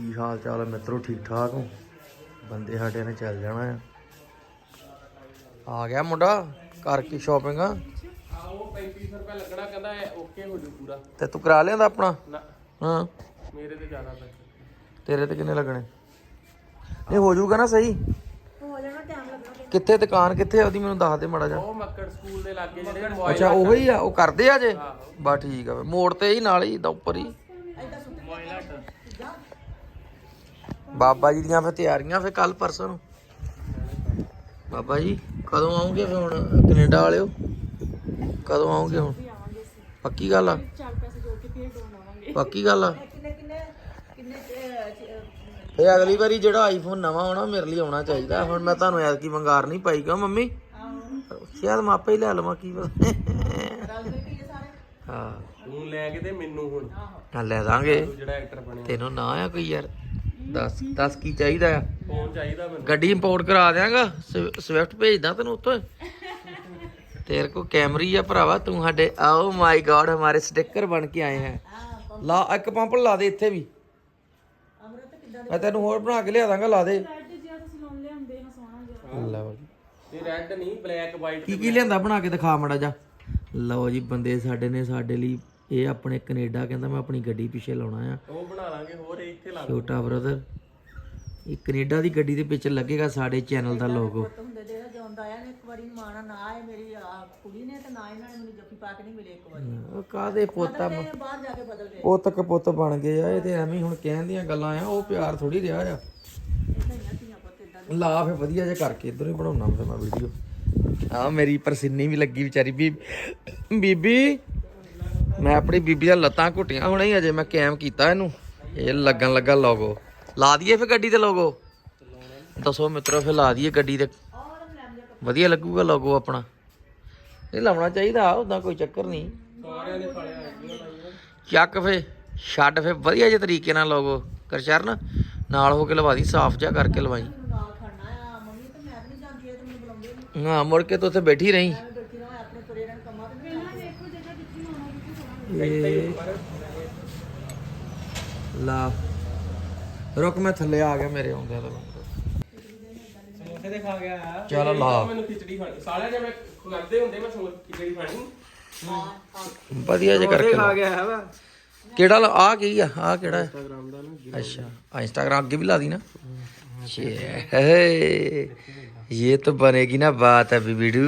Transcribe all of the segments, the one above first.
ਕੀ ਹਾਲ ਚਾਲ ਹੈ ਮਿੱਤਰੋ ਠੀਕ ਠਾਕ ਹੋ। ਬੰਦੇ ਸਾਡੇ ਨੇ ਚੱਲ ਜਾਣਾ ਆ। ਆ ਗਿਆ ਮੁੰਡਾ ਕਰ ਕੀ ਸ਼ਾਪਿੰਗ ਆ? ਆਓ 3500 ਰੁਪਏ ਲੱਗਣਾ ਕਹਿੰਦਾ ਓਕੇ ਹੋ ਜੂ ਪੂਰਾ। ਤੇ ਤੂੰ ਕਰਾ ਲਿਆਂਦਾ ਆਪਣਾ? ਨਾ। ਹਾਂ। ਮੇਰੇ ਤੇ ਜ਼ਿਆਦਾ ਪੈਸੇ। ਤੇਰੇ ਤੇ ਕਿੰਨੇ ਲੱਗਣੇ? ਨਹੀਂ ਹੋ ਜਾਊਗਾ ਨਾ ਸਹੀ। ਹੋ ਜਾਣਾ ਟਾਈਮ ਲੱਗਣਾ ਕਿੱਥੇ ਦੁਕਾਨ ਕਿੱਥੇ ਆ? ਉਹਦੀ ਮੈਨੂੰ ਦੱਸ ਦੇ ਮਾੜਾ ਜਾ ਉਹ ਮੱਕੜ ਸਕੂਲ ਦੇ ਲਾਗੇ ਜਿਹੜੇ ਮੋਬਾਈਲ ਅੱਛਾ ਉਹੀ ਆ ਉਹ ਕਰਦੇ ਆ ਜੇ? ਬਾ ਠੀਕ ਆ ਫਿਰ। ਮੋੜ ਤੇ ਹੀ ਨਾਲ ਹੀ ਦਾ ਉੱਪਰ ਹੀ ਮੋਬਾਈਲ ਹੱਟ ਬਾਬਾ ਜੀ ਦੀਆਂ ਫਿਰ ਤਿਆਰੀਆਂ ਫਿਰ ਕੱਲ ਪਰਸੋਂ ਨੂੰ। ਬਾਬਾ ਜੀ ਕਦੋਂ ਆਉਂਗੇ ਫਿਰ ਹੁਣ ਕੈਨੇਡਾ ਵਾਲਿਓ? ਕਦੋਂ ਆਉਂਗੇ ਹੁਣ? ਪੱਕੀ ਗੱਲ ਆ? ਪੱਕੀ ਗੱਲ ਆ? ਫੇ ਅਗਲੀ ਵਾਰੀ ਜਿਹੜਾ ਆਈਫੋਨ ਨਵਾਂ ਆਉਣਾ ਮੇਰੇ ਲਈ ਆਉਣਾ ਚਾਹੀਦਾ। ਹੁਣ ਮੈਂ ਤੁਹਾਨੂੰ ਐਤਕੀ ਵੰਗਾਰ ਨਹੀਂ ਪਾਈ ਕਿਉਂ ਮੰਮੀ? ਸ਼ਾਇਦ ਮੈਂ ਆਪੇ ਹੀ ਲੈ ਲਵਾਂ ਕੀ ਪਤਾ। ਹਾਂ। ਤੂੰ ਲੈ ਕੇ ਤੇ ਮੈਨੂੰ ਹੁਣ। ਹਾਂ ਲੈ ਦਾਂਗੇ। ਤੈਨੂੰ ਨਾ ਆ ਕੋਈ ਯਾਰ। ਦੱਸ ਦੱਸ ਕੀ ਚਾਹੀਦਾ ਆ? ਫੋਨ ਚਾਹੀਦਾ ਮੈਨੂੰ। ਗੱਡੀ ਇੰਪੋਰਟ ਕਰਾ ਦਿਆਂਗਾ ਸਵਿਫਟ ਭੇਜਦਾ ਤੈਨੂੰ ਉੱਥੇ। ਤੇਰੇ ਕੋ ਕੈਮਰੀ ਆ ਭਰਾਵਾ ਤੂੰ ਸਾਡੇ ਆਓ ਮਾਈ ਗॉड ਹਮਾਰੇ ਸਟicker ਬਣ ਕੇ ਆਏ ਹੈ। ਲਾ ਇੱਕ ਪੰਪ ਲਾ ਦੇ ਇੱਥੇ ਵੀ। ਮੈਂ ਤੈਨੂੰ ਹੋਰ ਬਣਾ ਕੇ ਲਿਆ ਦਾਂਗਾ ਲਾ ਦੇ। ਲਓ ਜੀ ਇਹ ਰੈੱਡ ਨਹੀਂ ਬਲੈਕ ਵਾਈਟ ਕੀ ਕੀ ਲਿਆਂਦਾ ਬਣਾ ਕੇ ਦਿਖਾ ਮੜਾ ਜਾ। ਲਓ ਜੀ ਬੰਦੇ ਸਾਡੇ ਨੇ ਸਾਡੇ ਲਈ ਇਹ ਆਪਣੇ ਕੈਨੇਡਾ ਕਹਿੰਦਾ ਮੈਂ ਆਪਣੀ ਗੱਡੀ ਪਿੱਛੇ ਲਾਉਣਾ ਆ। ਉਹ ਬਣਾ ਲਾਂਗੇ ਹੋਰ ਇਹ ਇੱਥੇ ਲਾ ਛੋਟਾ ਬ੍ਰਦਰ ਇਹ ਕੈਨੇਡਾ ਦੀ ਗੱਡੀ ਦੇ ਪਿੱਛੇ ਲੱਗੇਗਾ ਸਾਡੇ ਚੈਨਲ ਦਾ ਲੋਗੋ ਪੁੱਤ ਹੁੰਦੇ ਜਿਹੜਾ ਜਾਂਦਾ ਆਇਆ ਨੇ ਇੱਕ ਵਾਰੀ ਮਾਣਾ ਨਾ ਆਏ ਮੇਰੀ ਆਹ ਕੁੜੀ ਨੇ ਤੇ ਨਾ ਇਹਨਾਂ ਨੇ ਮੈਨੂੰ ਜੱਫੀ ਪਾ ਕੇ ਨਹੀਂ ਮਿਲੇ ਇੱਕ ਵਾਰੀ। ਉਹ ਕਾਦੇ ਪੋਤਾ ਤੇ ਬਾਹਰ ਜਾ ਕੇ ਬਦਲ ਗਏ ਪੁੱਤ ਬਣ ਗਏ ਆ ਇਹ ਤੇ ਐਵੇਂ ਹੀ ਹੁਣ ਕਹਿਣ ਦੀਆਂ ਗੱਲਾਂ ਆ ਉਹ ਪਿਆਰ ਥੋੜੀ ਰਿਹਾ ਆ। ਲਾ ਫੇ ਵਧੀਆ ਜਿਹਾ ਕਰਕੇ ਇਧਰ ਹੀ ਬਣਾਉਣਾ ਮੈਂ ਵੀਡੀਓ ਆ ਮੇਰੀ ਪਰਸਿੰਨੀ ਵੀ ਲੱਗੀ ਵਿਚਾਰੀ ਵੀ ਬੀਬੀ। ਮੈਂ ਆਪਣੀ ਬੀਬੀ ਦਾ ਲੱਤਾਂ ਘੁੱਟੀਆਂ ਹੁਣੇ ਹੀ ਅਜੇ ਮੈਂ ਕੈਮ ਕੀਤਾ ਇਹਨੂੰ। ਇਹ ਲੱਗਣ ਲੱਗਾ ਲੋਗੋ ਲਾ ਦਈਏ ਫੇ ਗੱਡੀ ਤੇ ਲੋਗੋ ਦੱਸੋ ਮਿੱਤਰੋ ਫੇ ਲਾ ਦਈਏ ਗੱਡੀ ਤੇ। ਵਧੀਆ ਲੱਗੂਗਾ ਲੋਗੋ ਆਪਣਾ। ਇਹ ਲਾਉਣਾ ਚਾਹੀਦਾ ਉਦਾਂ ਕੋਈ ਚੱਕਰ ਨਹੀਂ। ਨੇ ਚੱਕ ਫੇ ਛੱਡ ਫੇ ਵਧੀਆ ਜਿਹੇ ਤਰੀਕੇ ਨਾਲ ਲੋਗੋ ਕਰਸ਼ਰਨ ਨਾਲ ਹੋ ਕੇ ਲਵਾ ਦੀ ਸਾਫ਼ ਜਿਹਾ ਕਰਕੇ ਲਵਾਈ। ਹਾਂ ਮੁੜ ਕੇ ਤੂੰ ਉੱਥੇ ਬੈਠੀ ਰਹੀ ਮੈਂ ਬੈਠੀ ਰਹਾਂ ਆਪਣੇ ਤੁਰੇ ਰਹਿਣ ਕੰਮਾਂ ਤੇ ਪਹਿਲਾਂ ਦੇਖੋ ਜਗ੍ਹਾ ਕਿੱਥੇ ਹੋਣਾ ਕਿੱਥੇ ਹੋਣਾ ਇਹ ਲਾ ਰੁਕ ਮੈਂ ਥੱਲੇ ਆ ਗਿਆ ਮੇਰੇ ਆਉਂਦਿਆਂ ਦਾ ਸਮੋਸੇ ਦੇ ਖਾ ਗਿਆ ਚੱਲ ਲਾ ਮੈਨੂੰ ਖਿਚੜੀ ਖਾਣੀ ਸਾਲਿਆਂ ਜੇ ਮੈਂ ਖਵਾਦੇ ਹੁੰਦੇ ਮੈਂ ਸਮੋਸੇ ਖਿਚੜੀ ਖਾਣੀ ਵਧੀਆ ਜੇ ਕਰਕੇ ਲਾ। ਗਿਆ ਹੈ ਵਾ ਕਿਹੜਾ ਲਾ- ਆ ਕੀ ਆ ਆ ਕਿਹੜਾ ਹੈ? ਇੰਸਟਾਗ੍ਰਾਮ ਦਾ ਨਾ अच्छा इंस्टाग्राम की भी ला दी ना ये है, ये तो बनेगी ना बात अभी बिडू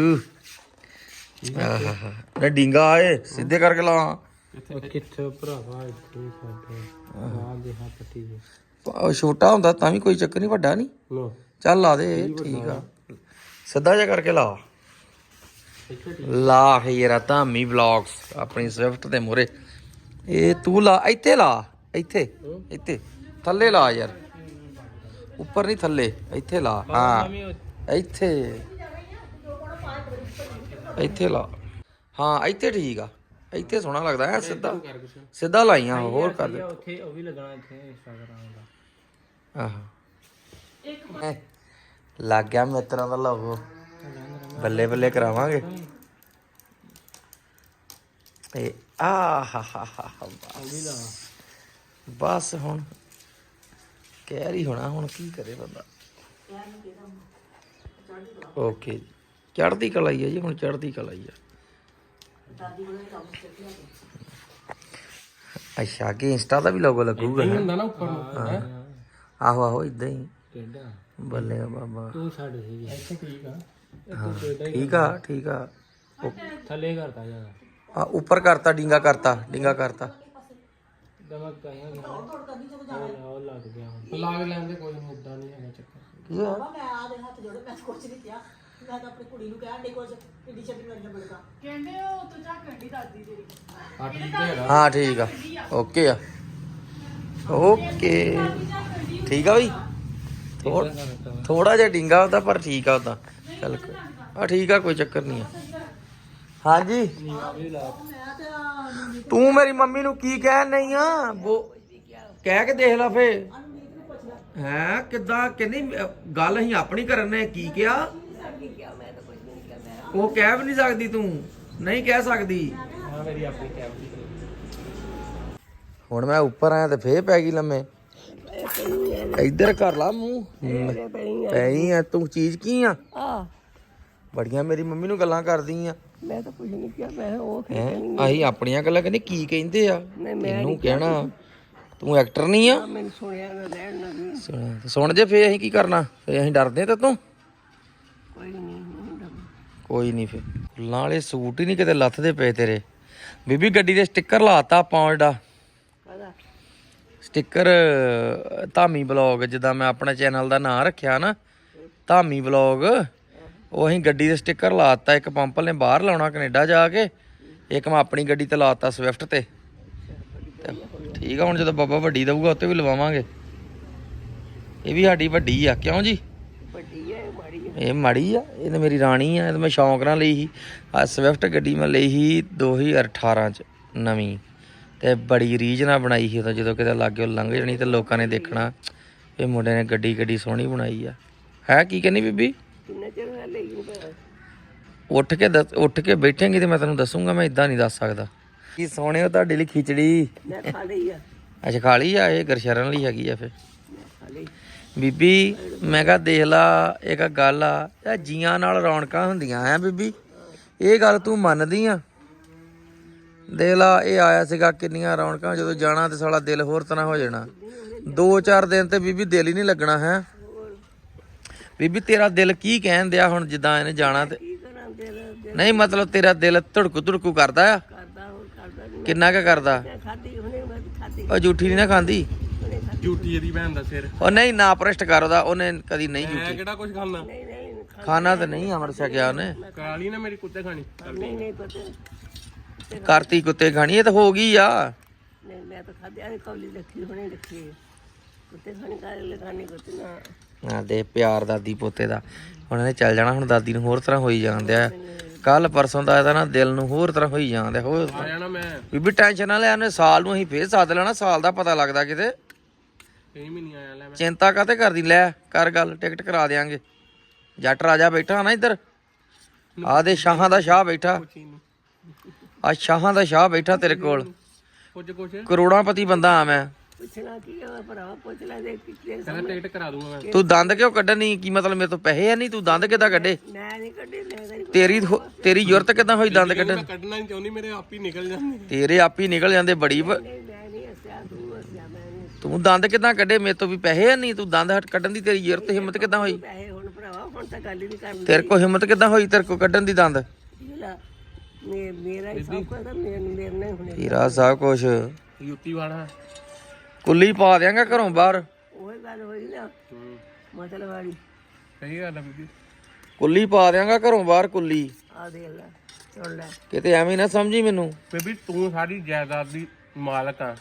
आहा, ना डिंगा आए सीधे करके ला ਕਿੱਥੇ? ਭਰਾਵਾ ਇੱਥੇ ਸਾਡੇ ਆ ਦੇ ਹਾਂ ਪੱਟੀ ਜੀ ਉਹ ਛੋਟਾ ਹੁੰਦਾ ਤਾਂ ਵੀ ਕੋਈ ਚੱਕਰ ਨਹੀਂ ਵੱਡਾ ਨਹੀਂ। ਲੋ ਚੱਲ ਲਾ ਦੇ ਠੀਕ ਆ। ਸਿੱਧਾ ਜਿਹਾ ਕਰਕੇ ਲਾ। ਲਾ ਹੀਰਾ ਧਾਮੀ ਵਲੌਗਸ ਆਪਣੀ ਸਵਿਫਟ ਦੇ ਮੂਰੇ ਇਹ ਤੂੰ ਲਾ ਇੱਥੇ ਲਾ ਇੱਥੇ ਇੱਥੇ। ਥੱਲੇ ਲਾ ਯਾਰ। ਉੱਪਰ ਨਹੀਂ ਥੱਲੇ ਇੱਥੇ ਲਾ ਹਾਂ। ਇੱਥੇ। ਇੱਥੇ ਲਾ। ਹਾਂ ਇੱਥੇ ਠੀਕ ਆ। ਇੱਥੇ ਸੋਹਣਾ ਲੱਗਦਾ ਹੈ ਸਿੱਧਾ। ਸਿੱਧਾ ਲਾਈਆਂ ਹੋਰ ਕਰ ਦੇ। ਉੱਥੇ ਉਹ ਵੀ ਲੱਗਣਾ ਇੱਥੇ ਇੰਸਟਾਗ੍ਰਾਮ ਦਾ। ਆਹ। ਲੱਗ ਗਿਆ ਮਿੱਤਰਾਂ ਦਾ ਲੋਗੋ ਬੱਲੇ ਬੱਲੇ ਕਰਾਵਾਂਗੇ। ਤੇ ਆ ਹਾ ਹਾ ਹਾ ਹਾ ਬਸ। ਬਸ ਹੁਣ ਕਹਿ ਰਹੀ ਹੋਣਾ ਹੁਣ ਕੀ ਕਰੇ ਬੰਦਾ। ਓਕੇ। ਚੜ੍ਹਦੀ ਕਲਾ ਹੀ ਹੈ ਜੀ ਹੁਣ ਚੜ੍ਹਦੀ ਕਲਾ ਹੀ ਅੱਛਾ ਕਿ ਇੰਸਟਾ ਦਾ ਵੀ ਲੋਗੋ ਲੱਗੂਗਾ ਨਾ? ਹੁੰਦਾ ਨਾ ਉੱਪਰ ਨੂੰ ਆਹੋ ਆਹੋ ਇਦਾਂ ਹੀ। ਟੇਡਾ ਬੱਲੇ ਬਾਬਾ। ਤੂੰ ਛੱਡ ਸੀ ਇੱਥੇ ਠੀਕ ਆ। ਹਾਂ ਠੀਕ ਆ ਠੀਕ ਆ। ਥੱਲੇ ਕਰਤਾ ਜ਼ਿਆਦਾ ਆ ਉੱਪਰ ਕਰਤਾ ਡਿੰਗਾ ਕਰਤਾ ਡਿੰਗਾ ਕਰਤਾ। ਦਮਕ ਕਹਿਆ ਉਹ ਲੱਗ ਗਿਆ ਹੁਣ। ਲੈਂਦੇ ਕੋਈ ਨਹੀਂ ਨਹੀਂ ਹੈਗਾ ਚੱਕਰ। ਕੀ ਆ ਬਾਬਾ ਮੈਂ ਆ ਦੇ ਹੱਥ ਜੋੜੇ ਮੈਂ ਕੁਛ ਨਹੀਂ ਕਿਹਾ। ਮੈਂ ਤਾਂ ਆਪਣੀ ਕੁੜੀ ਨੂੰ ਕਿਹਾ ਡੇ ਕੁਛ ਕਿੱਡੀ ਛੱਡੀ ਮੇਰੀਆਂ ਬੜਕਾ ਕਹਿੰਦੇ ਉਹ ਤੂੰ ਜਾ ਕੰਡੀ ਦਾਦੀ ਤੇਰੀ। ਆ ਠੀਕ ਹੈਗਾ। ਹਾਂ ਠੀਕ ਆ। ਓਕੇ ਆ। ਓਕੇ। ਠੀਕ ਆ ਬਈ? ਥੋੜਾ ਜਿਹਾ ਡਿੰਗਾ ਉਹਦਾ ਪਰ ਠੀਕ ਆ ਉਹਦਾ। ਚੱਲ ਆ ਠੀਕ ਆ ਕੋਈ ਚੱਕਰ ਨਹੀਂ ਆ। ਹਾਂਜੀ? ਤੇ ਮੇਰੀ ਮੰਮੀ ਨੂੰ ਕੀ ਕਹਿ ਨਹੀਂ ਆ? ਉਹ ਕਹਿ ਕੇ ਦੇਖ ਲੈ ਫੇ ਹੈ ਕਿਦਾਂ ਕਹਿੰਦੀ ਗੱਲ ਅਸੀਂ ਆਪਣੀ ਕਰਨ ਨੇ ਕੀ ਕਿਹਾ? ਉਹ ਕਹਿ ਵੀ ਨਹੀਂ ਸਕਦੀ ਤੂੰ। ਨਹੀਂ ਕਹਿ ਸਕਦੀ। ਆ ਮੇਰੀ ਆਪਣੀ ਕੈਮਰੀ ਹੁਣ ਮੈਂ ਉੱਪਰ ਆਇਆ ਤੇ ਫੇਰ ਪੈ ਗਈ ਲੰਮੇ। ਇੱਧਰ ਕਰ ਲਾ ਮੂੰਹ। ਪਈ ਆ ਤੂੰ ਚੀਜ਼ ਕੀ ਆ? ਆ। ਬੜੀਆਂ ਮੇਰੀ ਮੰਮੀ ਨੂੰ ਗੱਲਾਂ ਕਰਦੀ ਆ। ਮੈਂ ਤਾਂ ਕੁਝ ਨਹੀਂ ਕਿਹਾ ਮੈਂ ਉਹ ਹੈਂ? ਅਸੀਂ ਆਪਣੀਆਂ ਗੱਲਾਂ ਕਹਿੰਦੇ ਕੀ ਕਹਿੰਦੇ ਆ? ਤੈਨੂੰ ਕਹਿਣਾ। ਤੂੰ ਐਕਟਰ ਨਹੀਂ ਆ? ਮੈਨੂੰ ਸੁਣਿਆ ਨਾ ਲੈਣ ਨਾ ਸੁਣ ਜੇ ਫੇ ਅਸੀਂ ਕੀ ਕਰਨਾ? ਫੇ ਅਸੀਂ ਡਰਦੇ ਤੇ ਤੂੰ ਕੋਈ ਨਹੀਂ ਕੋਈ ਨਹੀਂ ਫੇ ਫੁੱਲਾਂ ਵਾਲੇ ਸੂਟ ਹੀ ਨਹੀਂ ਕਿਤੇ ਲੱਥਦੇ ਪਏ ਤੇਰੇ। ਬੀਬੀ ਗੱਡੀ ਦੇ ਸਟicker ਲਾਤਾ ਆਪਾਂ ਜਿਹੜਾ। ਸਟicker ਧਾਮੀ ਬਲੌਗ ਜਿੱਦਾਂ ਮੈਂ ਆਪਣਾ ਚੈਨਲ ਦਾ ਨਾਮ ਰੱਖਿਆ ਨਾ। ਧਾਮੀ ਬਲੌਗ ਉਹ ਅਸੀਂ ਗੱਡੀ ਦੇ ਸਟicker ਲਾਤਾ ਇੱਕ ਪੰਪਲ ਨੇ ਬਾਹਰ ਲਾਉਣਾ ਕੈਨੇਡਾ ਜਾ ਕੇ। ਇੱਕ ਮੈਂ ਆਪਣੀ ਗੱਡੀ ਤੇ ਲਾਤਾ ਸਵਿਫਟ ਤੇ। ਠੀਕ ਆ ਹੁਣ ਜਦੋਂ ਬਾਬਾ ਵੱਡੀ ਦਊਗਾ ਉੱਤੇ ਵੀ ਲਵਾਵਾਂਗੇ। ਇਹ ਵੀ ਸਾਡੀ ਵੱਡੀ ਆ ਕਿਉਂ ਜੀ? ਇਹ ਮਾੜੀ ਆ ਇਹ ਤਾਂ ਮੇਰੀ ਰਾਣੀ ਆ ਇਹ ਤਾਂ ਮੈਂ ਸ਼ੌਂਕ ਨਾਲ ਲਈ ਸੀ। ਆ ਸਵਿਫਟ ਗੱਡੀ ਮੈਂ ਲਈ ਸੀ 2018 ਚ ਨਵੀਂ। ਤੇ ਬੜੀ ਰੀਝ ਨਾਲ ਬਣਾਈ ਸੀ ਉਦੋਂ ਜਦੋਂ ਕਿਤੇ ਲਾਗੇ ਲੰਘ ਜਾਣੀ ਤੇ ਲੋਕਾਂ ਨੇ ਦੇਖਣਾ ਇਹ ਮੁੰਡੇ ਨੇ ਗੱਡੀ ਗੱਡੀ ਸੋਹਣੀ ਬਣਾਈ ਆ। ਹੈ ਕੀ ਕਹਿੰਦੀ ਬੀਬੀ? ਕਿੰਨਾ ਚਿਰ ਹੋਇਆ ਲਈ ਉੱਠ ਕੇ ਉੱਠ ਕੇ ਬੈਠੇਂਗੀ ਤੇ ਮੈਂ ਤੈਨੂੰ ਦੱਸੂਗਾ ਮੈਂ ਇਦਾਂ ਨਹੀਂ ਦੱਸ ਸਕਦਾ। ਕੀ ਸੋਹਣੇ ਹੋ ਤੁਹਾਡੇ ਲਈ ਖਿਚੜੀ। ਮੈਂ ਖਾ ਲਈ ਆ। ਅੱਛਾ ਖਾ ਲਈ ਆ ਇਹ ਗਰਸ਼ਰਨ ਲਈ ਹੈਗੀ ਆ ਲਈ ਬੀਬੀ ਮੈਂ ਕਹਾ ਦੇਖ ਲਾ ਇੱਕ ਗੱਲ ਆ ਇਹ ਜੀਆਂ ਨਾਲ ਰੌਣਕਾਂ ਹੁੰਦੀਆਂ ਹੈ ਬੀਬੀ। ਇਹ ਗੱਲ ਤੂੰ ਮੰਨਦੀ ਆ? ਦੇਖ ਲਾ ਇਹ ਆਇਆ ਸੀਗਾ ਕਿੰਨੀਆਂ ਰੌਣਕਾਂ ਜਦੋਂ ਜਾਣਾ ਤੇ ਸਾਲਾ ਦਿਲ ਹੋਰ ਤਰ੍ਹਾਂ ਹੋ ਜਾਣਾ। ਦੋ ਚਾਰ ਦਿਨ ਤੇ ਬੀਬੀ ਦਿਲ ਹੀ ਨਹੀਂ ਲੱਗਣਾ ਹੈ? ਬੀਬੀ ਤੇਰਾ ਦਿਲ ਕੀ ਕਹਿਣ ਦਿਆ ਹੁਣ ਜਿੱਦਾਂ ਇਹਨੇ ਜਾਣਾ ਤੇ? ਨਹੀਂ ਮਤਲਬ ਤੇਰਾ ਦਿਲ ਧੜਕੂ ਧੜਕੂ ਕਰਦਾ ਆ? ਕਿੰਨਾ ਕੁ ਕਰਦਾ? ਉਹ ਝੂਠੀ ਨਹੀਂ ਨਾ ਖਾਂਦੀ? ਝੂਠੀ ਇਹਦੀ ਭੈਣ ਦਾ ਸਿਰ। ਉਹ ਨਹੀਂ ਨਾ ਪ੍ਰਸ਼ਟ ਕਰਦਾ ਉਹਨੇ ਕਦੀ ਨਹੀਂ ਮੈਂ ਝੂਠੀ ਕਿਹੜਾ ਕੁਝ ਖਾਣਾ? ਨਹੀਂ ਨਹੀਂ ਖਾ- ਖਾਣਾ ਤਾਂ ਨਹੀਂ ਅਮਰ ਛਕਿਆ ਉਹਨੇ। ਕਰਾ ਲਈ ਨਾ ਮੇਰੀ ਕੁੱਤੇ ਖਾਣੀ। ਨਹੀਂ ਨਹੀਂ ਪਤਾ ਕਰਤੀ ਕੁੱਤੇ ਖਾਣੀ ਇਹ ਤਾਂ ਹੋ ਗਈ ਆ। ਨਹੀਂ ਮੈਂ ਤਾਂ ਖਾਦੀ ਆ ਕੌਲੀ ਰੱਖੀ ਹੁਣੇ ਰੱਖੀ। ਹੈ। ਕੁੱਤੇ ਖਾਣੀ ਕਾ ਲਗਾਣੀ ਕੁੱਤੇ ਨਾ। ਨਾ ਦੇ ਪਿਆਰ ਦਾਦੀ ਪੋਤੇ ਦਾ। ਹੁਣ ਇਹਨੇ ਚੱਲ ਜਾਣਾ ਹੁਣ ਦਾਦੀ ਨੂੰ ਹੋਰ ਤਰ੍ਹਾਂ ਹੋਈ ਜਾਂਦਿਆ ਕੱਲ ਪਰਸੋਂ ਦਾ ਇਹਦਾ ਨਾ ਦਿਲ ਨੂੰ ਹੋਰ ਤਰ੍ਹਾਂ ਹੋਈ ਜਾਂਦਿਆ ਹੋਰ ਆ ਜਾਣਾ ਮੈਂ। ਬੀਬੀ ਟੈਨਸ਼ਨ ਨਾ ਲੈ ਉਹਨੇ ਸਾਲ ਨੂੰ ਅਸੀਂ ਫੇਰ ਸੱਦ ਲੈਣਾ ਸਾਲ ਦਾ ਪਤਾ ਲੱਗਦਾ ਕਿਤੇ। ਕਈ ਮਹੀਨੇ ਆਇਆ ਲੈ ਮੈਂ। ਚਿੰਤਾ ਕਾਤੇ ਕਰਦੀ ਲੈ ਕਰ ਗੱਲ ਟਿਕਟ ਕਰਾ ਦੇਾਂਗੇ ਜੱਟ ਰਾਜਾ ਬੈਠਾ ਨਾ ਇੱਧਰ। ਆ ਦੇ ਸ਼ਾਹਾਂ ਦਾ ਸ਼ਾਹ ਬੈਠਾ। ਪੁੱਛੀ ਨੂੰ। ਆ ਸ਼ਾਹਾਂ ਦਾ ਸ਼ਾਹ ਬੈਠਾ ਤੇਰੇ ਕੋਲ। ਕੁਝ ਕੁਝ ਕਰੋੜਾਂਪਤੀ ਬੰਦਾ ਆ ਮੈਂ। ਪੁੱਛਣਾ ਕੀ ਆ ਭਰਾ ਪੁੱਛ ਲੈ ਦੇ ਕਿਤੇ ਕਹਿੰਦਾ ਟਿਕਟ ਕਰਾ ਦੂੰਗਾ ਮੈਂ। ਤੂੰ ਦੰਦ ਕਿਉਂ ਕੱਢਣੀ? ਕੀ ਮਤਲਬ ਮੇਰੇ ਤੋਂ ਪੈਸੇ ਹੈ ਨਹੀਂ? ਤੂੰ ਦੰਦ ਕਿੱਦਾਂ ਕੱਢੇ? ਮੈਂ ਨਹੀਂ ਕੱਢੀ ਲੈ ਗਈ ਤੇਰੀ ਹੋ- ਤੇਰੀ ਜ਼ਰੂਰਤ ਕਿੱਦਾਂ ਹੋਈ ਦੰਦ ਕੱਢਣ? ਮੈਂ ਕੱਢਣਾ ਨਹੀਂ ਚਾਹੁੰਦੀ ਮੇਰੇ ਆਪ ਹੀ ਨਿਕਲ ਜਾਂਦੇ। ਤੇਰੇ ਆਪ ਹੀ ਨਿਕਲ ਜਾਂਦੇ ਬੜੀ ਵ- ਨਹੀਂ ਮੈਂ ਨਹੀਂ ਹੱਸਿਆ ਤੂੰ ਹੱਸਿਆ ਮੈਂ ਨਹੀਂ ਤੂੰ ਦੰਦ ਕਿੱਦਾਂ ਕੱਢੇ? ਮੇਰੇ ਤੋਂ ਵੀ ਪੈਸੇ ਹੈ ਨਹੀਂ। ਤੂੰ ਦੰਦ ਹਟ ਕੱਢਣ ਦੀ ਤੇਰੀ ਜ਼ਰੂਰਤ ਹਿੰਮਤ ਕਿੱਦਾਂ ਹੋਈ? ਪੈਸੇ ਹੁਣ ਭਰਾਵਾ ਹੁਣ ਤਾਂ ਗੱਲ ਹੀ ਨਹੀਂ ਕਰਨੀ ਤੇਰੇ ਕੋ ਹਿੰਮਤ ਕਿੱਦਾਂ ਹੋਈ ਤੇਰੇ ਕੋ ਕੱਢਣ ਦੀ ਦੰਦ? ਜਿਹੜਾ ਮੇ ਮੇਰਾ ਹੀ ਸਭ ਕੁਝ ਤਾਂ ਮੇਰੇ ਮੇਰੇ ਨਹੀਂ ਹੁਣੇ। ਹੀਰਾ ਸਭ ਕੁਛ। ਯੂਤੀ ਵਾਲਾ ਕੁੱਲੀ ਪਾ ਦਿਆਂਗਾ ਘਰੋਂ ਬਾਹਰ। ਉਹ ਗੱਲ ਹੋਈ ਨਾ। ਹੂੰ ਮਤਲਬ ਵਾਲੀ। ਸਹੀ ਗੱਲ ਆ ਬੀਬੀ। ਕੁੱਲੀ ਪਾ ਦਿਆਂਗਾ ਘਰੋਂ ਬਾਹਰ ਕੁੱਲੀ। ਆ ਦੇ ਲੈ ਸੁਣ ਲੈ। ਕਿਤੇ ਐਵੇਂ ਨਾ ਸਮਝੀ ਮੈਨੂੰ। ਬੀਬੀ ਤੂੰ ਸਾਰੀ ਜਾਇਦਾਦ ਦੀ ਮਾਲਕ ਆ।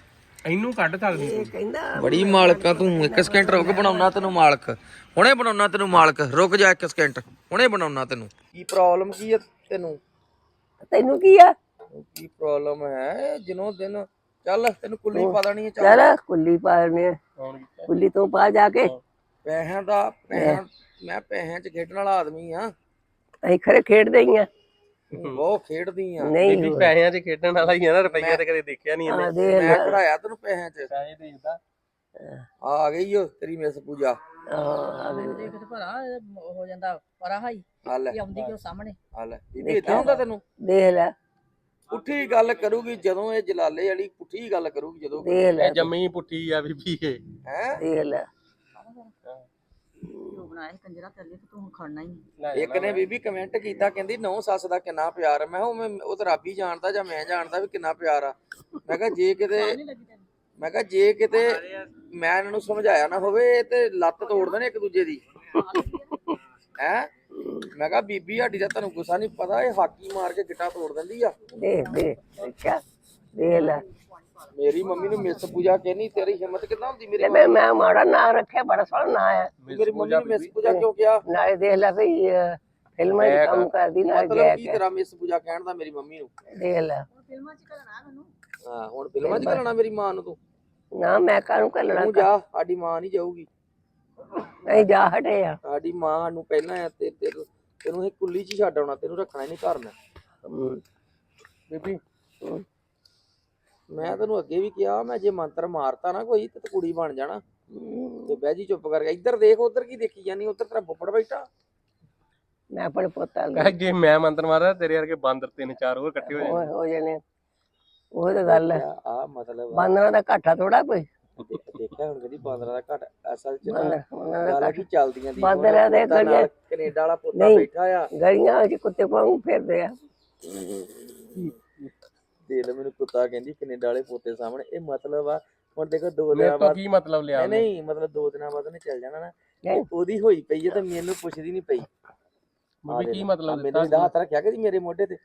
ਇਹਨੂੰ ਕੱਢ ਸਕਦੀ ਇਹ ਤੂੰ ਕਹਿੰਦਾ ਬੜੀ ਮਾਲਕਾਂ ਤੂੰ ਇੱਕ ਸਕਿੰਟ ਰੁਕ ਬਣਾਉਣਾ ਤੈਨੂੰ ਮਾਲਕ। ਹੁਣੇ ਬਣਾਉਣਾ ਤੈਨੂੰ ਮਾਲਕ। ਰੁਕ ਜਾ ਇੱਕ ਸਕਿੰਟ ਹੁਣੇ ਬਣਾਉਣਾ ਤੈਨੂੰ। ਕੀ ਪ੍ਰੋਬਲਮ ਕੀ ਹੈ ਤੈਨੂੰ? ਤੈਨੂੰ ਕੀ ਆ? ਕੀ ਪ੍ਰੋਬਲਮ ਹੈ? ਜਿਨੋਂ ਦਿਨ ਚੱਲ ਤੈਨੂੰ ਕੁੱਲੀ ਪਾ ਦੇਣੀ ਹੈ ਚੱਲ। ਚੱਲ ਕੁੱਲੀ ਪਾਣੇ ਕੌਣ ਕੀਤਾ? ਕੁੱਲੀ ਤੋਂ ਪਾ ਜਾ ਕੇ। ਪੈਸਿਆਂ ਦਾ ਪੈਸਿਆਂ ਮੈਂ ਪੈਸਿਆਂ 'ਚ ਖੇਡਣ ਵਾਲਾ ਆਦਮੀ ਆ। ਅਸੀਂ ਖਰੇ ਖੇਡਦੇ ਹੀ ਆ। ਬਹੁਤ ਖੇਡਦੀ ਆ। ਨਹੀਂ ਬੀਬੀ ਪੈਸਿਆਂ 'ਚ ਖੇਡਣ ਵਾਲਾ ਹੀ ਆ ਨਾ ਰੁਪਈਆ ਤੇ ਕਦੇ ਦੇਖਿਆ ਨਹੀਂ ਇਹਨੇ। ਆ ਦੇ ਮੈਂ ਕਢਾਇਆ ਤੈਨੂੰ ਪੈਸਿਆਂ 'ਚ। ਪੈਸੇ ਦੇਖਦਾ ਆ ਗਈ ਓ ਤੇਰੀ ਮਿਸ ਪੂਜਾ। ਆ ਦੇਖ ਤੇ ਭਰਾ ਇਹ ਹੋ ਜਾਂਦਾ ਪਰਾ ਹਾਈ। ਆ ਲੈ। ਇਹ ਆਉਂਦੀ ਕਿਉਂ ਸਾਹਮਣੇ? ਆ ਲੈ। ਬੀਬੀ ਇਦਾਂ ਹੁੰਦਾ ਤੈਨੂੰ? ਦੇਖ ਲੈ। ਪੁੱਠੀ ਗੱਲ ਕਰੂਗੀ ਜਦੋਂ ਇਹ ਜਲਾਲੇ ਵਾਲੀ ਪੁੱਠੀ ਗੱਲ ਕਰੂਗੀ ਜਦੋਂ ਦੇਖ ਲੈ। ਇਹ ਜੰਮੀ ਪੁੱਠੀ ਆ ਬੀਬੀ ਇਹ। ਹੈ? ਦੇਖ ਲੈ। ਜੋ ਬਣਾਇਆ ਸੀ ਕੰਜਰਾ ਤੇਰੇ ਲਈ ਤੇ ਤੂੰ ਹੁਣ ਖੜਨਾ ਹੀ ਨਹੀਂ। ਇੱਕ ਨੇ ਬੀਬੀ ਕਮੈਂਟ ਕੀਤਾ ਕਹਿੰਦੀ ਨੌ ਸੱਸ ਦਾ ਕਿੰਨਾ ਪਿਆਰ ਆ। ਮੈਂ ਕਿਹਾ ਉਹ ਮੈਂ ਉਹ ਤਾਂ ਰੱਬ ਹੀ ਜਾਣਦਾ ਜਾਂ ਮੈਂ ਜਾਣਦਾ ਵੀ ਕਿੰਨਾ ਪਿਆਰ ਆ। ਮੈਂ ਕਿਹਾ ਜੇ ਕਿਤੇ ਮੈਂ ਕਿਹਾ ਜੇ ਕਿਤੇ ਮੈਂ ਇਹਨਾਂ ਨੂੰ ਸਮਝਾਇਆ ਨਾ ਹੋਵੇ ਇਹ ਤੇ ਲੱਤ ਤੋੜਦੇ ਨੇ ਇੱਕ ਦੂਜੇ ਦੀ। ਹੈ। ਮੈਂ ਕਿਹਾ ਬੀਬੀ ਸਾਡੀ ਦਾ ਤੁਹਾਨੂੰ ਗੁੱਸਾ ਨਹੀਂ ਪਤਾ ਇਹ ਹਾਕੀ ਮਾਰ ਕੇ ਗਿੱਟਾ ਤੋੜ ਦਿੰਦੀ ਆ। ਦੇਖ ਦੇਖ ਅੱਛਾ ਦੇਖ ਲੈ। ਮੇਰੀ ਮੰਮੀ ਨੂੰ ਮਿਸ ਪੂਜਾ ਕਹਿੰਦੀ ਤੇਰੀ ਹਿੰਮਤ ਕਿੱਦਾਂ ਹੁੰਦੀ? ਮੇਰੀ ਮੈਂ ਮੈਂ ਮਾੜਾ ਨਾਂ ਰੱਖਿਆ ਬੜਾ ਸੋਹਣਾ ਨਾਂ ਹੈ ਮੇਰੀ ਮੰਮੀ ਨੂੰ ਮਿਸ ਪੂਜਾ ਕਿਉਂ ਕਿਹਾ? ਨਾਲੇ ਦੇਖ ਲੈ ਭਈ ਅਹ, ਫਿਲਮਾਂ 'ਚ ਕੰਮ ਕਰਦੀ ਨਾਲ ਮਤਲਬ ਕੀ ਤੇਰਾ ਮਿਸ ਪੂਜਾ ਕਹਿਣ ਦਾ ਮੇਰੀ ਮੰਮੀ ਨੂੰ? ਦੇਖ ਲੈ। ਫਿਲਮਾਂ 'ਚ ਘਲਣਾ ਮੈਨੂੰ ਹਾਂ ਹੁਣ ਫਿਲਮਾਂ 'ਚ ਕਰਨਾ ਮੇਰੀ ਮਾਂ ਨੂੰ ਤੂੰ? ਨਾ ਮੈਂ ਕਾਹਨੂੰ ਕੱਲਣਾ ਤੂੰ ਜਾ ਸਾਡੀ ਮਾਂ ਨਹੀਂ ਜਾਊਗੀ। ਨਹੀਂ ਜਾ ਹਟੇ ਆ। ਸਾਡੀ ਮਾਂ ਨੂੰ ਪਹਿਲਾਂ ਆ ਤੇ ਤੈਨੂੰ ਤੈਨੂੰ ਇਹ ਕੁੱਲੀ 'ਚ ਹੀ ਛੱਡ ਆਉਣਾ ਤੈਨੂੰ ਰੱਖਣਾ ਹੀ ਨਹੀਂ ਘਰ ਮੈਂ। ਹਮ, ਬੀਬੀ ਮੈਂ ਤੈਨੂੰ ਅੱਗੇ ਵੀ ਕਿਹਾ ਮੈਂ ਜੇ ਮੰਤਰ ਮਾਰਤਾ ਨਾ ਕੋਈ ਤੇ ਤੂੰ ਕੁੜੀ ਬਣ ਜਾਣਾ। ਤੇ ਬਹਿ ਜੀ ਚੁੱਪ ਕਰਕੇ। ਇੱਧਰ ਦੇਖ ਉੱਧਰ ਕੀ ਦੇਖੀ ਜਾਨੀ ਉੱਧਰ ਤੇਰਾ ਫੁੱਫੜ ਬੈਠਾ। ਮੈਂ ਆਪਣੇ ਪੁੱਤਾਂ ਨੂੰ ਕਹੇ ਜੇ ਮੈਂ ਮੰਤਰ ਮਾਰਾਂ ਤੇਰੇ ਵਰਗੇ ਬਾਂਦਰ ਤਿੰਨ ਚਾਰ ਹੋਰ ਇਕੱਠੇ ਹੋ ਜਾਣਗੇ ਹੋ ਜਾਣੇ ਉਹ ਤਾਂ ਗੱਲ ਹੈ ਆ ਮਤਲਬ। ਬਾਂਦਰਾਂ ਦਾ ਘਾਟਾ ਥੋੜਾ ਕੋਈ। ਦੇਖਿਆ ਹੁਣ ਕਦੀ ਬਾਂਦਰਾਂ ਦਾ ਘਟ। ਅਸਲ ਚ ਗੱਲ ਕੀ ਚੱਲਦੀਆਂ ਦੀ ਬਾਂਦਰਾਂ ਦੇ ਗਲੀਆਂ- ਕੈਨੇਡਾ ਵਾਲਾ ਪੁੱਤਾ। ਬੈਠਾ ਆ। ਗਲੀਆਂ ਵਿੱਚ ਕੁੱਤੇ ਵਾਂਗੂ ਫਿਰਦੇ ਆ। ਦੇ ਲੈ ਮੈਨੂੰ ਕੁੱਤਾ ਕਹਿੰਦੀ ਕੈਨੇਡਾ ਵਾਲੇ ਪੋਤੇ ਸਾਹਮਣੇ। ਇਹ ਮਤਲਬ ਆ ਹੁਣ ਦੇਖੋ ਦੋ ਮੇਰੇ ਦਿਨਾਂ ਤੋਂ ਬਾਅਦ ਕੀ ਮਤਲਬ ਲਿਆ ਨਹੀਂ ਉਹਨੇ? ਨਹੀਂ ਮਤਲਬ ਦੋ ਦਿਨਾਂ ਬਾਅਦ ਉਹਨੇ ਚੱਲ ਜਾਣਾ ਨਾ। ਨਹੀਂ। ਉਹਦੀ ਹੋਈ ਪਈ ਹੈ ਤੇ ਮੈਨੂੰ ਪੁੱਛਦੀ ਨਹੀਂ ਪਈ। ਬੀਬੀ ਕੀ ਮਤਲਬ ਮੈਨੂੰ ਦਿੱਤਾ ਇਹਦਾ ਹੱਥ ਰੱਖਿਆ ਕਿ ਮੇਰੇ ਮੋਢੇ ਤੇ।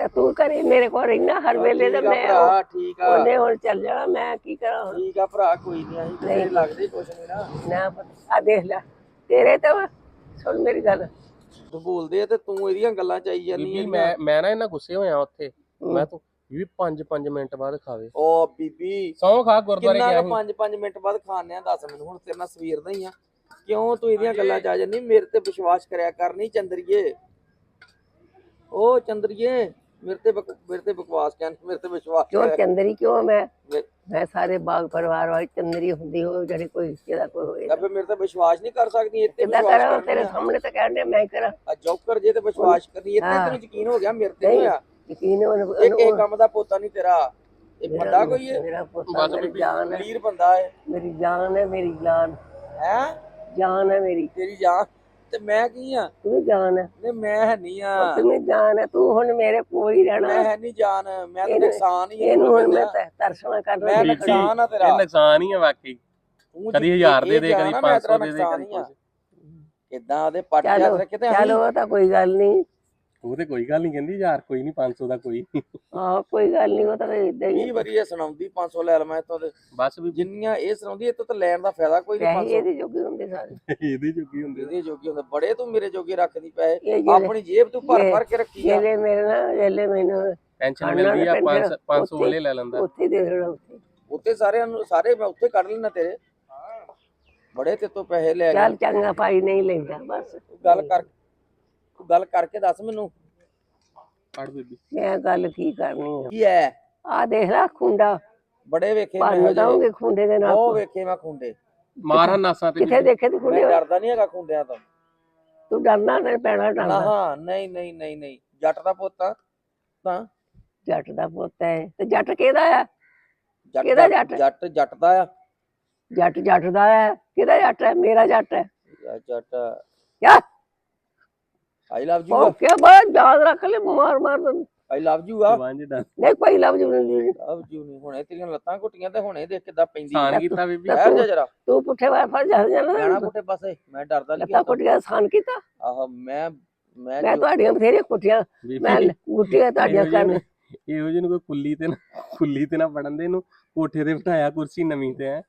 ਤੇ ਤੂੰ ਕਰੇ ਮੇਰੇ ਕੋਲ ਰਹਿਣਾ ਹਰ ਵੇਲੇ ਤੇ ਠੀਕ ਆ ਮੈਂ ਭਰਾ ਠੀਕ ਆ। ਉਹਨੇ ਹੁਣ ਚੱਲ ਜਾਣਾ ਮੈਂ ਕੀ ਕਰਾਂ ਹੁਣ? ਠੀਕ ਆ ਭਰਾ ਕੋਈ ਨਹੀਂ ਅਸੀਂ ਤੇਰੇ ਲੱਗਦੇ ਕੁਛ ਨਹੀਂ ਨਾ। ਨਾ ਆ ਦੇਖ ਲੈ ਤੇਰੇ ਤਾਂ ਸੁਣ ਮੇਰੀ ਗੱਲ। ਤੂੰ ਬੋਲਦੇ ਆ ਤੇ ਤੂੰ ਇਹਦੀਆਂ ਗੱਲਾਂ ਚ ਆਈ ਜਾਂਦੀ ਬੀਬੀ ਮੈਂ ਮੈਂ ਨਾ ਇਹਨਾਂ ਗੁੱਸੇ ਹੋਇਆ ਉੱਥੇ। ਮੈਂ ਤੂੰ ਬੀਬੀ 5-5 ਮਿੰਟ ਬਾਅਦ ਖਾਵੇ। ਓ ਬੀਬੀ ਸੌਂ ਖਾ ਗੁਰਦੁਆਰੇ ਕਿੰਨਾ ਗਿਆ ਸੀ। 5-5 ਮਿੰਟ ਬਾਅਦ ਖਾਣੇ ਆ ਦੱਸ ਮੈਨੂੰ ਹੁਣ ਤੇਰੇ ਨਾਲ ਸਵੇਰ ਦਾ ਹੀ ਆ। ਕਿਉਂ ਤੂੰ ਇਹਦੀਆਂ ਗੱਲਾਂ ਚ ਆ ਜਾਂਦੀ? ਮੇਰੇ ਤੇ ਵਿਸ਼ਵਾਸ ਕਰਿਆ ਕਰ ਨਹੀਂ ਚੰਦਰੀਏ। ਓ ਚੰਦਰੀਏ ਮੇਰੇ ਤੇ ਬਕ- ਮੇਰੇ ਤੇ ਬਕਵਾਸ ਕਹਿੰਦੀ ਮੇਰੇ ਤੇ ਵਿਸ਼ਵਾਸ ਕਿਉਂ ਕਰਿਆ। ਚੰਦਰੀ ਕਿਉਂ ਮੈਂ? ਮੈਂ- ਮੈਂ ਸਾਰੇ ਬਾਗ ਪਰਿਵਾਰ ਵਾਲੀ ਚੰਦਰੀ ਹੁੰਦੀ ਹੋ ਜਿਹੜੇ ਕੋਈ ਹਿੱਸੇ ਦਾ ਕੋਈ ਹੋਏ ਤਾਂ ਫਿਰ ਮੇਰੇ ਤੇ ਵਿਸ਼ਵਾਸ ਨਹੀਂ ਕਰ ਸਕਦੀ ਇੱਥੇ ਕਿੱਦਾਂ ਵਿਸ਼ਵਾਸ ਕਰਾਂ? ਕਰਨੀ ਤੇਰੇ ਆ। ਸਾਹਮਣੇ ਤਾਂ ਕਹਿਣ ਡਿਆ ਮੈਂ ਕਰਾਂ। ਆ ਜੌਕਰ ਜੇ ਤੇ ਵਿਸ਼ਵਾਸ ਕਰਨੀ ਇੱਥੇ ਹਾਂ। ਤੈਨੂੰ ਯਕੀਨ ਹੋ ਗਿਆ ਮੇਰੇ ਤੇ ਨਹੀਂ। ਨਹੀਂ ਹੋਇਆ? ਯਕੀਨ ਉਹਨੂੰ ਇਹ ਕਿਸੇ ਕੰਮ ਦਾ ਪੋਤਾ ਨਹੀਂ ਤੇਰਾ। ਇਹ ਵੱਡਾ ਕੋਈ ਹੈ? ਮੇਰਾ ਪੁੱਤ ਬਸ ਮੇਰੀ ਬੀਬੀ, ਜਾਨ ਹੈ। ਅਮੀਰ ਬੰਦਾ ਹੈ। ਮੇਰੀ ਜਾਨ ਹੈ ਮੇਰੀ ਜਾਨ। ਹੈ? ਜਾਨ ਹੈ ਮੇਰੀ। ਤੇਰੀ ਜਾਨ। ਤੇ ਮੈਂ ਕੀ ਆ? ਤੂੰ ਵੀ ਜਾਨ ਹੈ। ਨੇ ਮੈਂ ਹੈ ਨਹੀਂ ਆ। ਤੂੰ ਵੀ ਜਾਨ ਹੈ। ਤੂੰ ਹੁਣ ਮੇਰੇ ਕੋਲ ਹੀ ਰਹਿਣਾ ਮੈਂ ਹੈ। ਨਹੀਂ ਜਾਨ। ਮੈਂ ਤਾਂ ਇਹਨੂੰ- ਨੁਕਸਾਨ ਹੀ ਇਹਨੂੰ ਹੁਣ ਮੈਂ ਮੈਂ ਤ- ਤਰਸਣਾ ਕਰਨਾ ਮੈਂ ਨੁਕਸਾਨ ਆ ਤੇਰਾ। ਇਹ ਨੁਕਸਾਨ ਹੀ ਆ ਵਾਕਈ ਤੂੰ ਕਦੀ ਜਿੱਥੇ 1000 ਦੇ ਇਹ ਦੇ ਜਾਣਾ, ਕਦੀ ਮੈਂ 500 ਤੇਰਾ ਦੇ ਦੇ ਨੁਕਸਾਨ ਕਦੀ ਹੀ ਆ। ਕੁਛ। ਕਿੱਦਾਂ ਉਹਦੇ ਪੱਟ ਚਲੋ ਯਾਦ ਰੱਖੇ ਤੇ ਚਲੋ ਉਹ ਤਾਂ ਕੋਈ ਗੱਲ ਨਹੀਂ। ਉਹ ਤੇ ਕੋਈ ਗੱਲ ਨਹੀਂ ਕਹਿੰਦੀ ਯਾਰ ਕੋਈ ਨਹੀਂ 500 ਦਾ ਕੋਈ ਆਹ ਕੋਈ ਗੱਲ ਨਹੀਂ ਉਹ ਤਾਂ ਇਦਾਂ ਹੀ 20 ਵਾਰੀ ਇਹ ਸੁਣਾਉਂਦੀ 500 ਲੈ ਲਵਾਂ ਇਤੋਂ ਤੇ ਬਸ ਵੀ ਜਿੰਨੀਆਂ ਇਹ ਸੁਣਾਉਂਦੀ ਇਤੋਂ ਤਾਂ ਲੈਣ ਦਾ ਫਾਇਦਾ ਕੋਈ ਨਹੀਂ ਪੈਸੇ 500 ਇਹਦੇ ਜੋਗੇ ਹੁੰਦੇ ਸਾਰੇ। ਇਹਦੇ ਚੁੱਕੀ ਹੁੰਦੇ ਇਹਦੇ ਜੋਗੇ ਹੁੰਦੇ ਬੜੇ ਤੂੰ ਮੇਰੇ ਜੋਗੇ ਰੱਖਦੀ ਇਹ ਜਿਹੜੇ ਆਪਣੀ ਜੇਬ ਤੂੰ ਭਰ ਭਰ ਕੇ ਰੱਖੀ ਆ। ਜਿਹੜੇ ਮੇਰੇ ਨਾਲ ਜਿਹੜੇ ਮੈਨੂੰ ਪੈਨਸ਼ਨ ਖਾਣਾ ਮਿਲਦੀ ਆ ਤੇ 500 ਫਿਰ 500 ਉੱਥੇ- ਵਾਲੇ ਲੈ ਲੈਂਦਾ। ਉੱਥੇ ਦੇ ਦੇਣਾ ਉੱਥੇ। ਉੱਤੇ ਸਾਰਿਆਂ ਨੂੰ ਸਾਰੇ ਮੈਂ ਉੱਥੇ ਕੱਢ ਲੈਣਾ ਤੇਰੇ। ਬੜੇ ਤੇ ਤੋਂ ਪੈਸੇ ਲੈ ਗਿਆ ਚੱਲ ਚੰਗਾ ਭਾਈ ਨਹੀਂ ਲੈਂਦਾ ਬਸ। ਗੱਲ ਕਰ ਤੂੰ ਗੱਲ ਕਰਕੇ ਦੱਸ ਮੈਨੂੰ। ਪੜ ਬੀਬੀ। ਮੈਂ ਗੱਲ ਕੀ ਕਰਨੀ ਆ? ਕੀ ਹੈ? ਆ ਦੇਖ ਲੈ ਖੁੰਡਾ। ਬੜੇ ਵੇਖੇ ਮੈਂ ਭਾਨੂੰ ਹਜੇ। ਦਊਂਗੇ ਖੁੰਡੇ ਦੇ ਨਾਲ। ਉਹ ਵੇਖੇ ਮੈਂ ਖੁੰਡੇ। ਮਾਰਾਂ ਨਾਸਾਂ ਤੇ। ਕਿੱਥੇ ਦੇਖੇ ਤੂੰ ਮੈਂ ਖੁੰਡੇ ਡਰਦਾ ਨਹੀਂ ਹੈਗਾ ਖੁੰਡਿਆਂ ਤੋਂ। ਤੂੰ ਡਰਨਾ ਨਹੀਂ ਪੈਣਾ ਨਾ ਡਰਨਾ। ਹਾਂ ਨਹੀਂ ਨਹੀਂ ਨਹੀਂ ਨਹੀਂ। ਜੱਟ ਦਾ ਪੁੱਤ ਆ ਤਾਂ। ਜੱਟ ਦਾ ਪੁੱਤ ਹੈ। ਤੇ ਜੱਟ ਕਿਹਦਾ ਆ? ਜੱਟ ਕਿਹਦਾ ਦਾ- ਜੱਟ? ਜੱਟ ਜੱਟ ਦਾ ਆ। ਜੱਟ ਜੱਟ ਦਾ ਹੈ ਕਿਹਦਾ ਜੱਟ ਹੈ? ਮੇਰਾ ਜੱਟ ਹੈ। ਯਾ ਜੱਟ ਕਿਆ? ਆਈ ਲਵ ਯੂ ਕਿਆ ਬਾਤ ਯਾਦ ਰੱਖ ਲੈ ਮਾਰ ਮਾਰ ਦਿੰਦਾ। ਆਈ ਲਵ ਯੂ ਆ। ਵਾਂਝ ਦਾ ਨਹੀਂ ਕੋਈ ਲਫ਼ਜ਼ ਨਹੀਂ। ਲਵ ਯੂ ਨਹੀਂ। ਹੁਣੇ ਤੇਰੀਆਂ ਲੱਤਾਂ ਘੁੱਟੀਆਂ ਤੇ ਹੁਣੇ ਦੇਖ ਕਿੱਦਾਂ ਪੈਂਦੀ ਸਾਨ ਕੀਤਾ ਬੀਬੀ। ਜਾ ਜਰਾ। ਤੂੰ ਪੁੱਠੇ ਵਾਰ ਫਸ ਜਾ ਜਾਣਾ ਜਾਣਾ ਪੁੱਠੇ ਪਾਸੇ। ਮੈਂ ਡਰਦਾ ਨਹੀਂ ਲੱਤਾਂ ਕੁੱਟੀਆਂ ਸਾਨ ਕੀਤਾ। ਆਹ ਮੈਂ ਮੈਂ ਤੁਹਾਡੀਆਂ ਬਥੇਰੀਆਂ ਕੁੱਟੀਆਂ ਮੈਂ ਗੁੱਟੀਆਂ ਤੁਹਾਡੀਆਂ ਇਹੋ ਜਿਹੇ ਕਰ ਨੂੰ- ਇਹੋ ਜਿਹੇ ਨੂੰ ਕੋਈ ਕੁੱਲੀ ਤੇ ਨਾ ਕੁੱਲੀ ਤੇ ਨਾ ਪੜਨ ਦੇ। ਇਹਨੂੰ ਕੋਠੇ ਤੇ ਬਿਠਾਇਆ ਕੁਰਸੀ ਨਵੀਂ ਤੇ ਹੈ।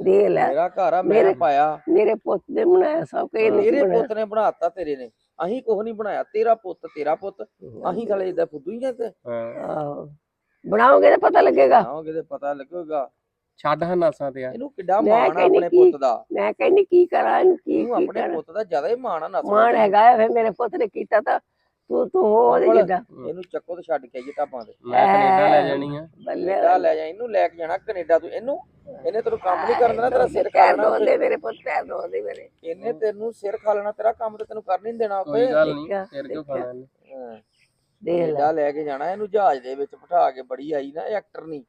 ਦੇ ਲੈ। ਮੇਰਾ ਘਰ ਆ ਮੈਂ ਮੇਰੇ- ਪਾਇਆ। ਮੇਰੇ ਪੁੱਤ ਨੇ ਬਣਾਇਆ ਸਭ ਨਹੀਂ ਮੇਰੇ ਪੁੱਤ ਨੇ ਬਣਾਤਾ ਤੇਰੇ ਨੇ। ਅਹੀਂ ਕੁਝ ਨਹੀਂ ਬਣਾਇਆ ਤੇਰਾ ਪੁੱਤ ਤੇਰਾ ਪੁੱਤ ਅਹੀਂ ਸਾਲੇ ਇਦਾਂ ਫੁੱਦੂ ਹੀ ਜਾਂਦੇ ਹਾਂ। ਆਹੋ। ਬਣਾਓਗੇ ਤਾਂ ਪਤਾ ਲੱਗੇਗਾ। ਆਓਗੇ ਤੇ ਪਤਾ ਲੱਗੇਗਾ। ਛੱਡ ਹਾਂ ਨਾਸਾਂ ਤੇ ਆ। ਇਹਨੂੰ ਕਿੱਡਾ ਮੈਂ ਮਾਣ ਆ ਕਹਿੰਦੀ ਆਪਣੇ ਕੀ- ਪੁੱਤ ਦਾ। ਮੈਂ ਕਹਿੰਦੀ ਕੀ ਕਰਾਂ ਇਹਨੂੰ ਕੀ ਆਪਣੇ ਪੁੱਤ ਦਾ ਜ਼ਿਆਦਾ ਹੀ ਮਾਣ ਆ ਨਸਲ ਮਾਣ ਹੈਗਾ ਫਿਰ ਮੇਰੇ ਪੁੱਤ ਨੇ ਕੀਤਾ ਤਾਂ ਤੂੰ ਤੂੰ ਹੋ ਉਹਦੇ ਬਿਲਕੁਲ। ਜਿੱਦਾਂ। ਇਹਨੂੰ ਚੱਕੋ ਤੇ ਛੱਡ ਕੇ ਆਈਏ ਢਾਬਾਂ ਤੇ ਮੈਂ ਕੈਨੇਡਾ ਲੈ ਜਾਣੀ ਆ। ਬੱਲੇ ਕੈਨੇਡਾ ਲੈ ਜਾ ਇਹਨੂੰ ਲੈ ਕੇ ਜਾਣਾ ਕੈਨੇਡਾ ਤੂੰ। ਇਹਨੂੰ ਇਹਨੇ ਤੈਨੂੰ ਕੰਮ ਨਹੀਂ ਕਰਨ ਦੇਣਾ ਤੇਰਾ ਸਿਰ ਖਾ ਲੈਣਾ ਦੋਂਦੇ ਮੇਰੇ ਪੁੱਤ ਪੈਰ ਦੋਂਦੇ ਮੇਰੇ। ਇਹਨੇ ਤੈਨੂੰ ਸਿਰ ਖਾ ਲੈਣਾ ਤੇਰਾ ਕੰਮ ਤੇ ਤੈਨੂੰ ਕਰ ਨਹੀਂ ਦੇਣਾ ਕੋਈ ਗੱਲ ਨਹੀਂ ਫਿਰ ਕਿਉਂ ਇਹਨੇ? ਹਾਂ। ਦੇਖ ਲੈ। ਲੈ ਕੇ ਜਾਣਾ ਇਹਨੂੰ ਜਹਾਜ਼ ਦੇ ਵਿੱਚ ਬਿਠਾ ਕੇ ਬੜੀ ਆਈ ਨਾ ਐਕਟਰ ਨਹੀਂ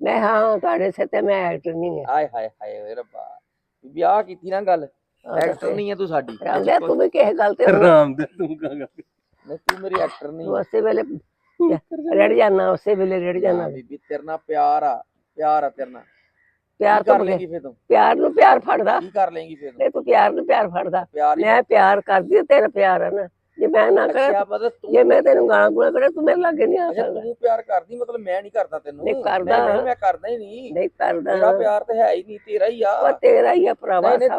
ਮੈਂ ਹਾਂ ਤੁਹਾਡੇ ਸਿਰ ਤੇ ਮੈਂ ਐਕਟਰ ਨਹੀਂ ਹੈ ਆਏ ਹਾਏ ਹਾਏ ਓਏ ਰੱਬਾ। ਬੀਬੀ ਆਹ ਕੀਤੀ ਨਾ ਗੱਲ ਐਕਟਰ ਨਹੀਂ ਹੈ ਤੂੰ ਸਾਡੀ। ਰਾਂਦੇ ਤੂੰ ਵੀ ਕਿਸੇ ਗੱਲ ਤੇ ਰਾਮ ਦੇ ਤੂੰ ਕਾ ਨਹੀਂ ਤੂੰ ਮੇਰੀ ਐਕਟਰ ਨਹੀਂ ਤੂੰ ਉਸੇ ਵੇਲੇ ਰੜ ਜਾਣਾ ਉਸੇ ਵੇਲੇ ਰੜ ਜਾਣਾ ਬੀਬੀ ਤੇਰੇ ਨਾਲ ਪਿਆਰ ਆ ਪਿਆਰ ਆ ਤੇਰੇ ਨਾਲ। ਪਿਆਰ ਕਰ ਲੇਗੀ ਫੇਰ ਤੂੰ? ਪਿਆਰ ਨੂੰ ਪਿਆਰ ਫੜਦਾ। ਕੀ ਕਰ ਲੇਗੀ ਫੇਰ ਤੂੰ? ਤੂੰ ਪਿਆਰ ਨੂੰ ਪਿਆਰ ਫੜਦਾ। ਮੈਂ ਪਿਆਰ ਕਰਦੀ ਹਾਂ, ਤੇਰਾ ਪਿਆਰ ਹੈ ਨਾ। ਜੇ ਮੈਂ ਨਾ ਕਰਾਂ ਜੇ ਮੈਂ ਤੈਨੂੰ ਗਾਲਾਂ ਗੁਲਾਂ ਕਰਾਂ ਤੂੰ ਮੇਰੇ ਲਾਗੇ ਨਹੀਂ ਆ ਸਕਦਾ। ਤੂੰ ਪਿਆਰ ਕਰਦੀ ਮਤਲਬ ਮੈਂ ਨਹੀਂ ਕਰਦਾ ਤੈਨੂੰ। ਨਹੀਂ, ਕਰਦਾ। ਮੈਂ ਕਰਦਾ ਹੀ ਨਹੀਂ। ਨਹੀਂ ਕਰਦਾ। ਮੇਰਾ ਪਿਆਰ ਤੇ ਹੈ ਹੀ ਨਹੀਂ ਤੇਰਾ ਹੀ ਆ। ਉਹ ਤੇਰਾ ਹੀ ਆ ਭਰਾਵਾ ਸਭ ਤੇਰਾ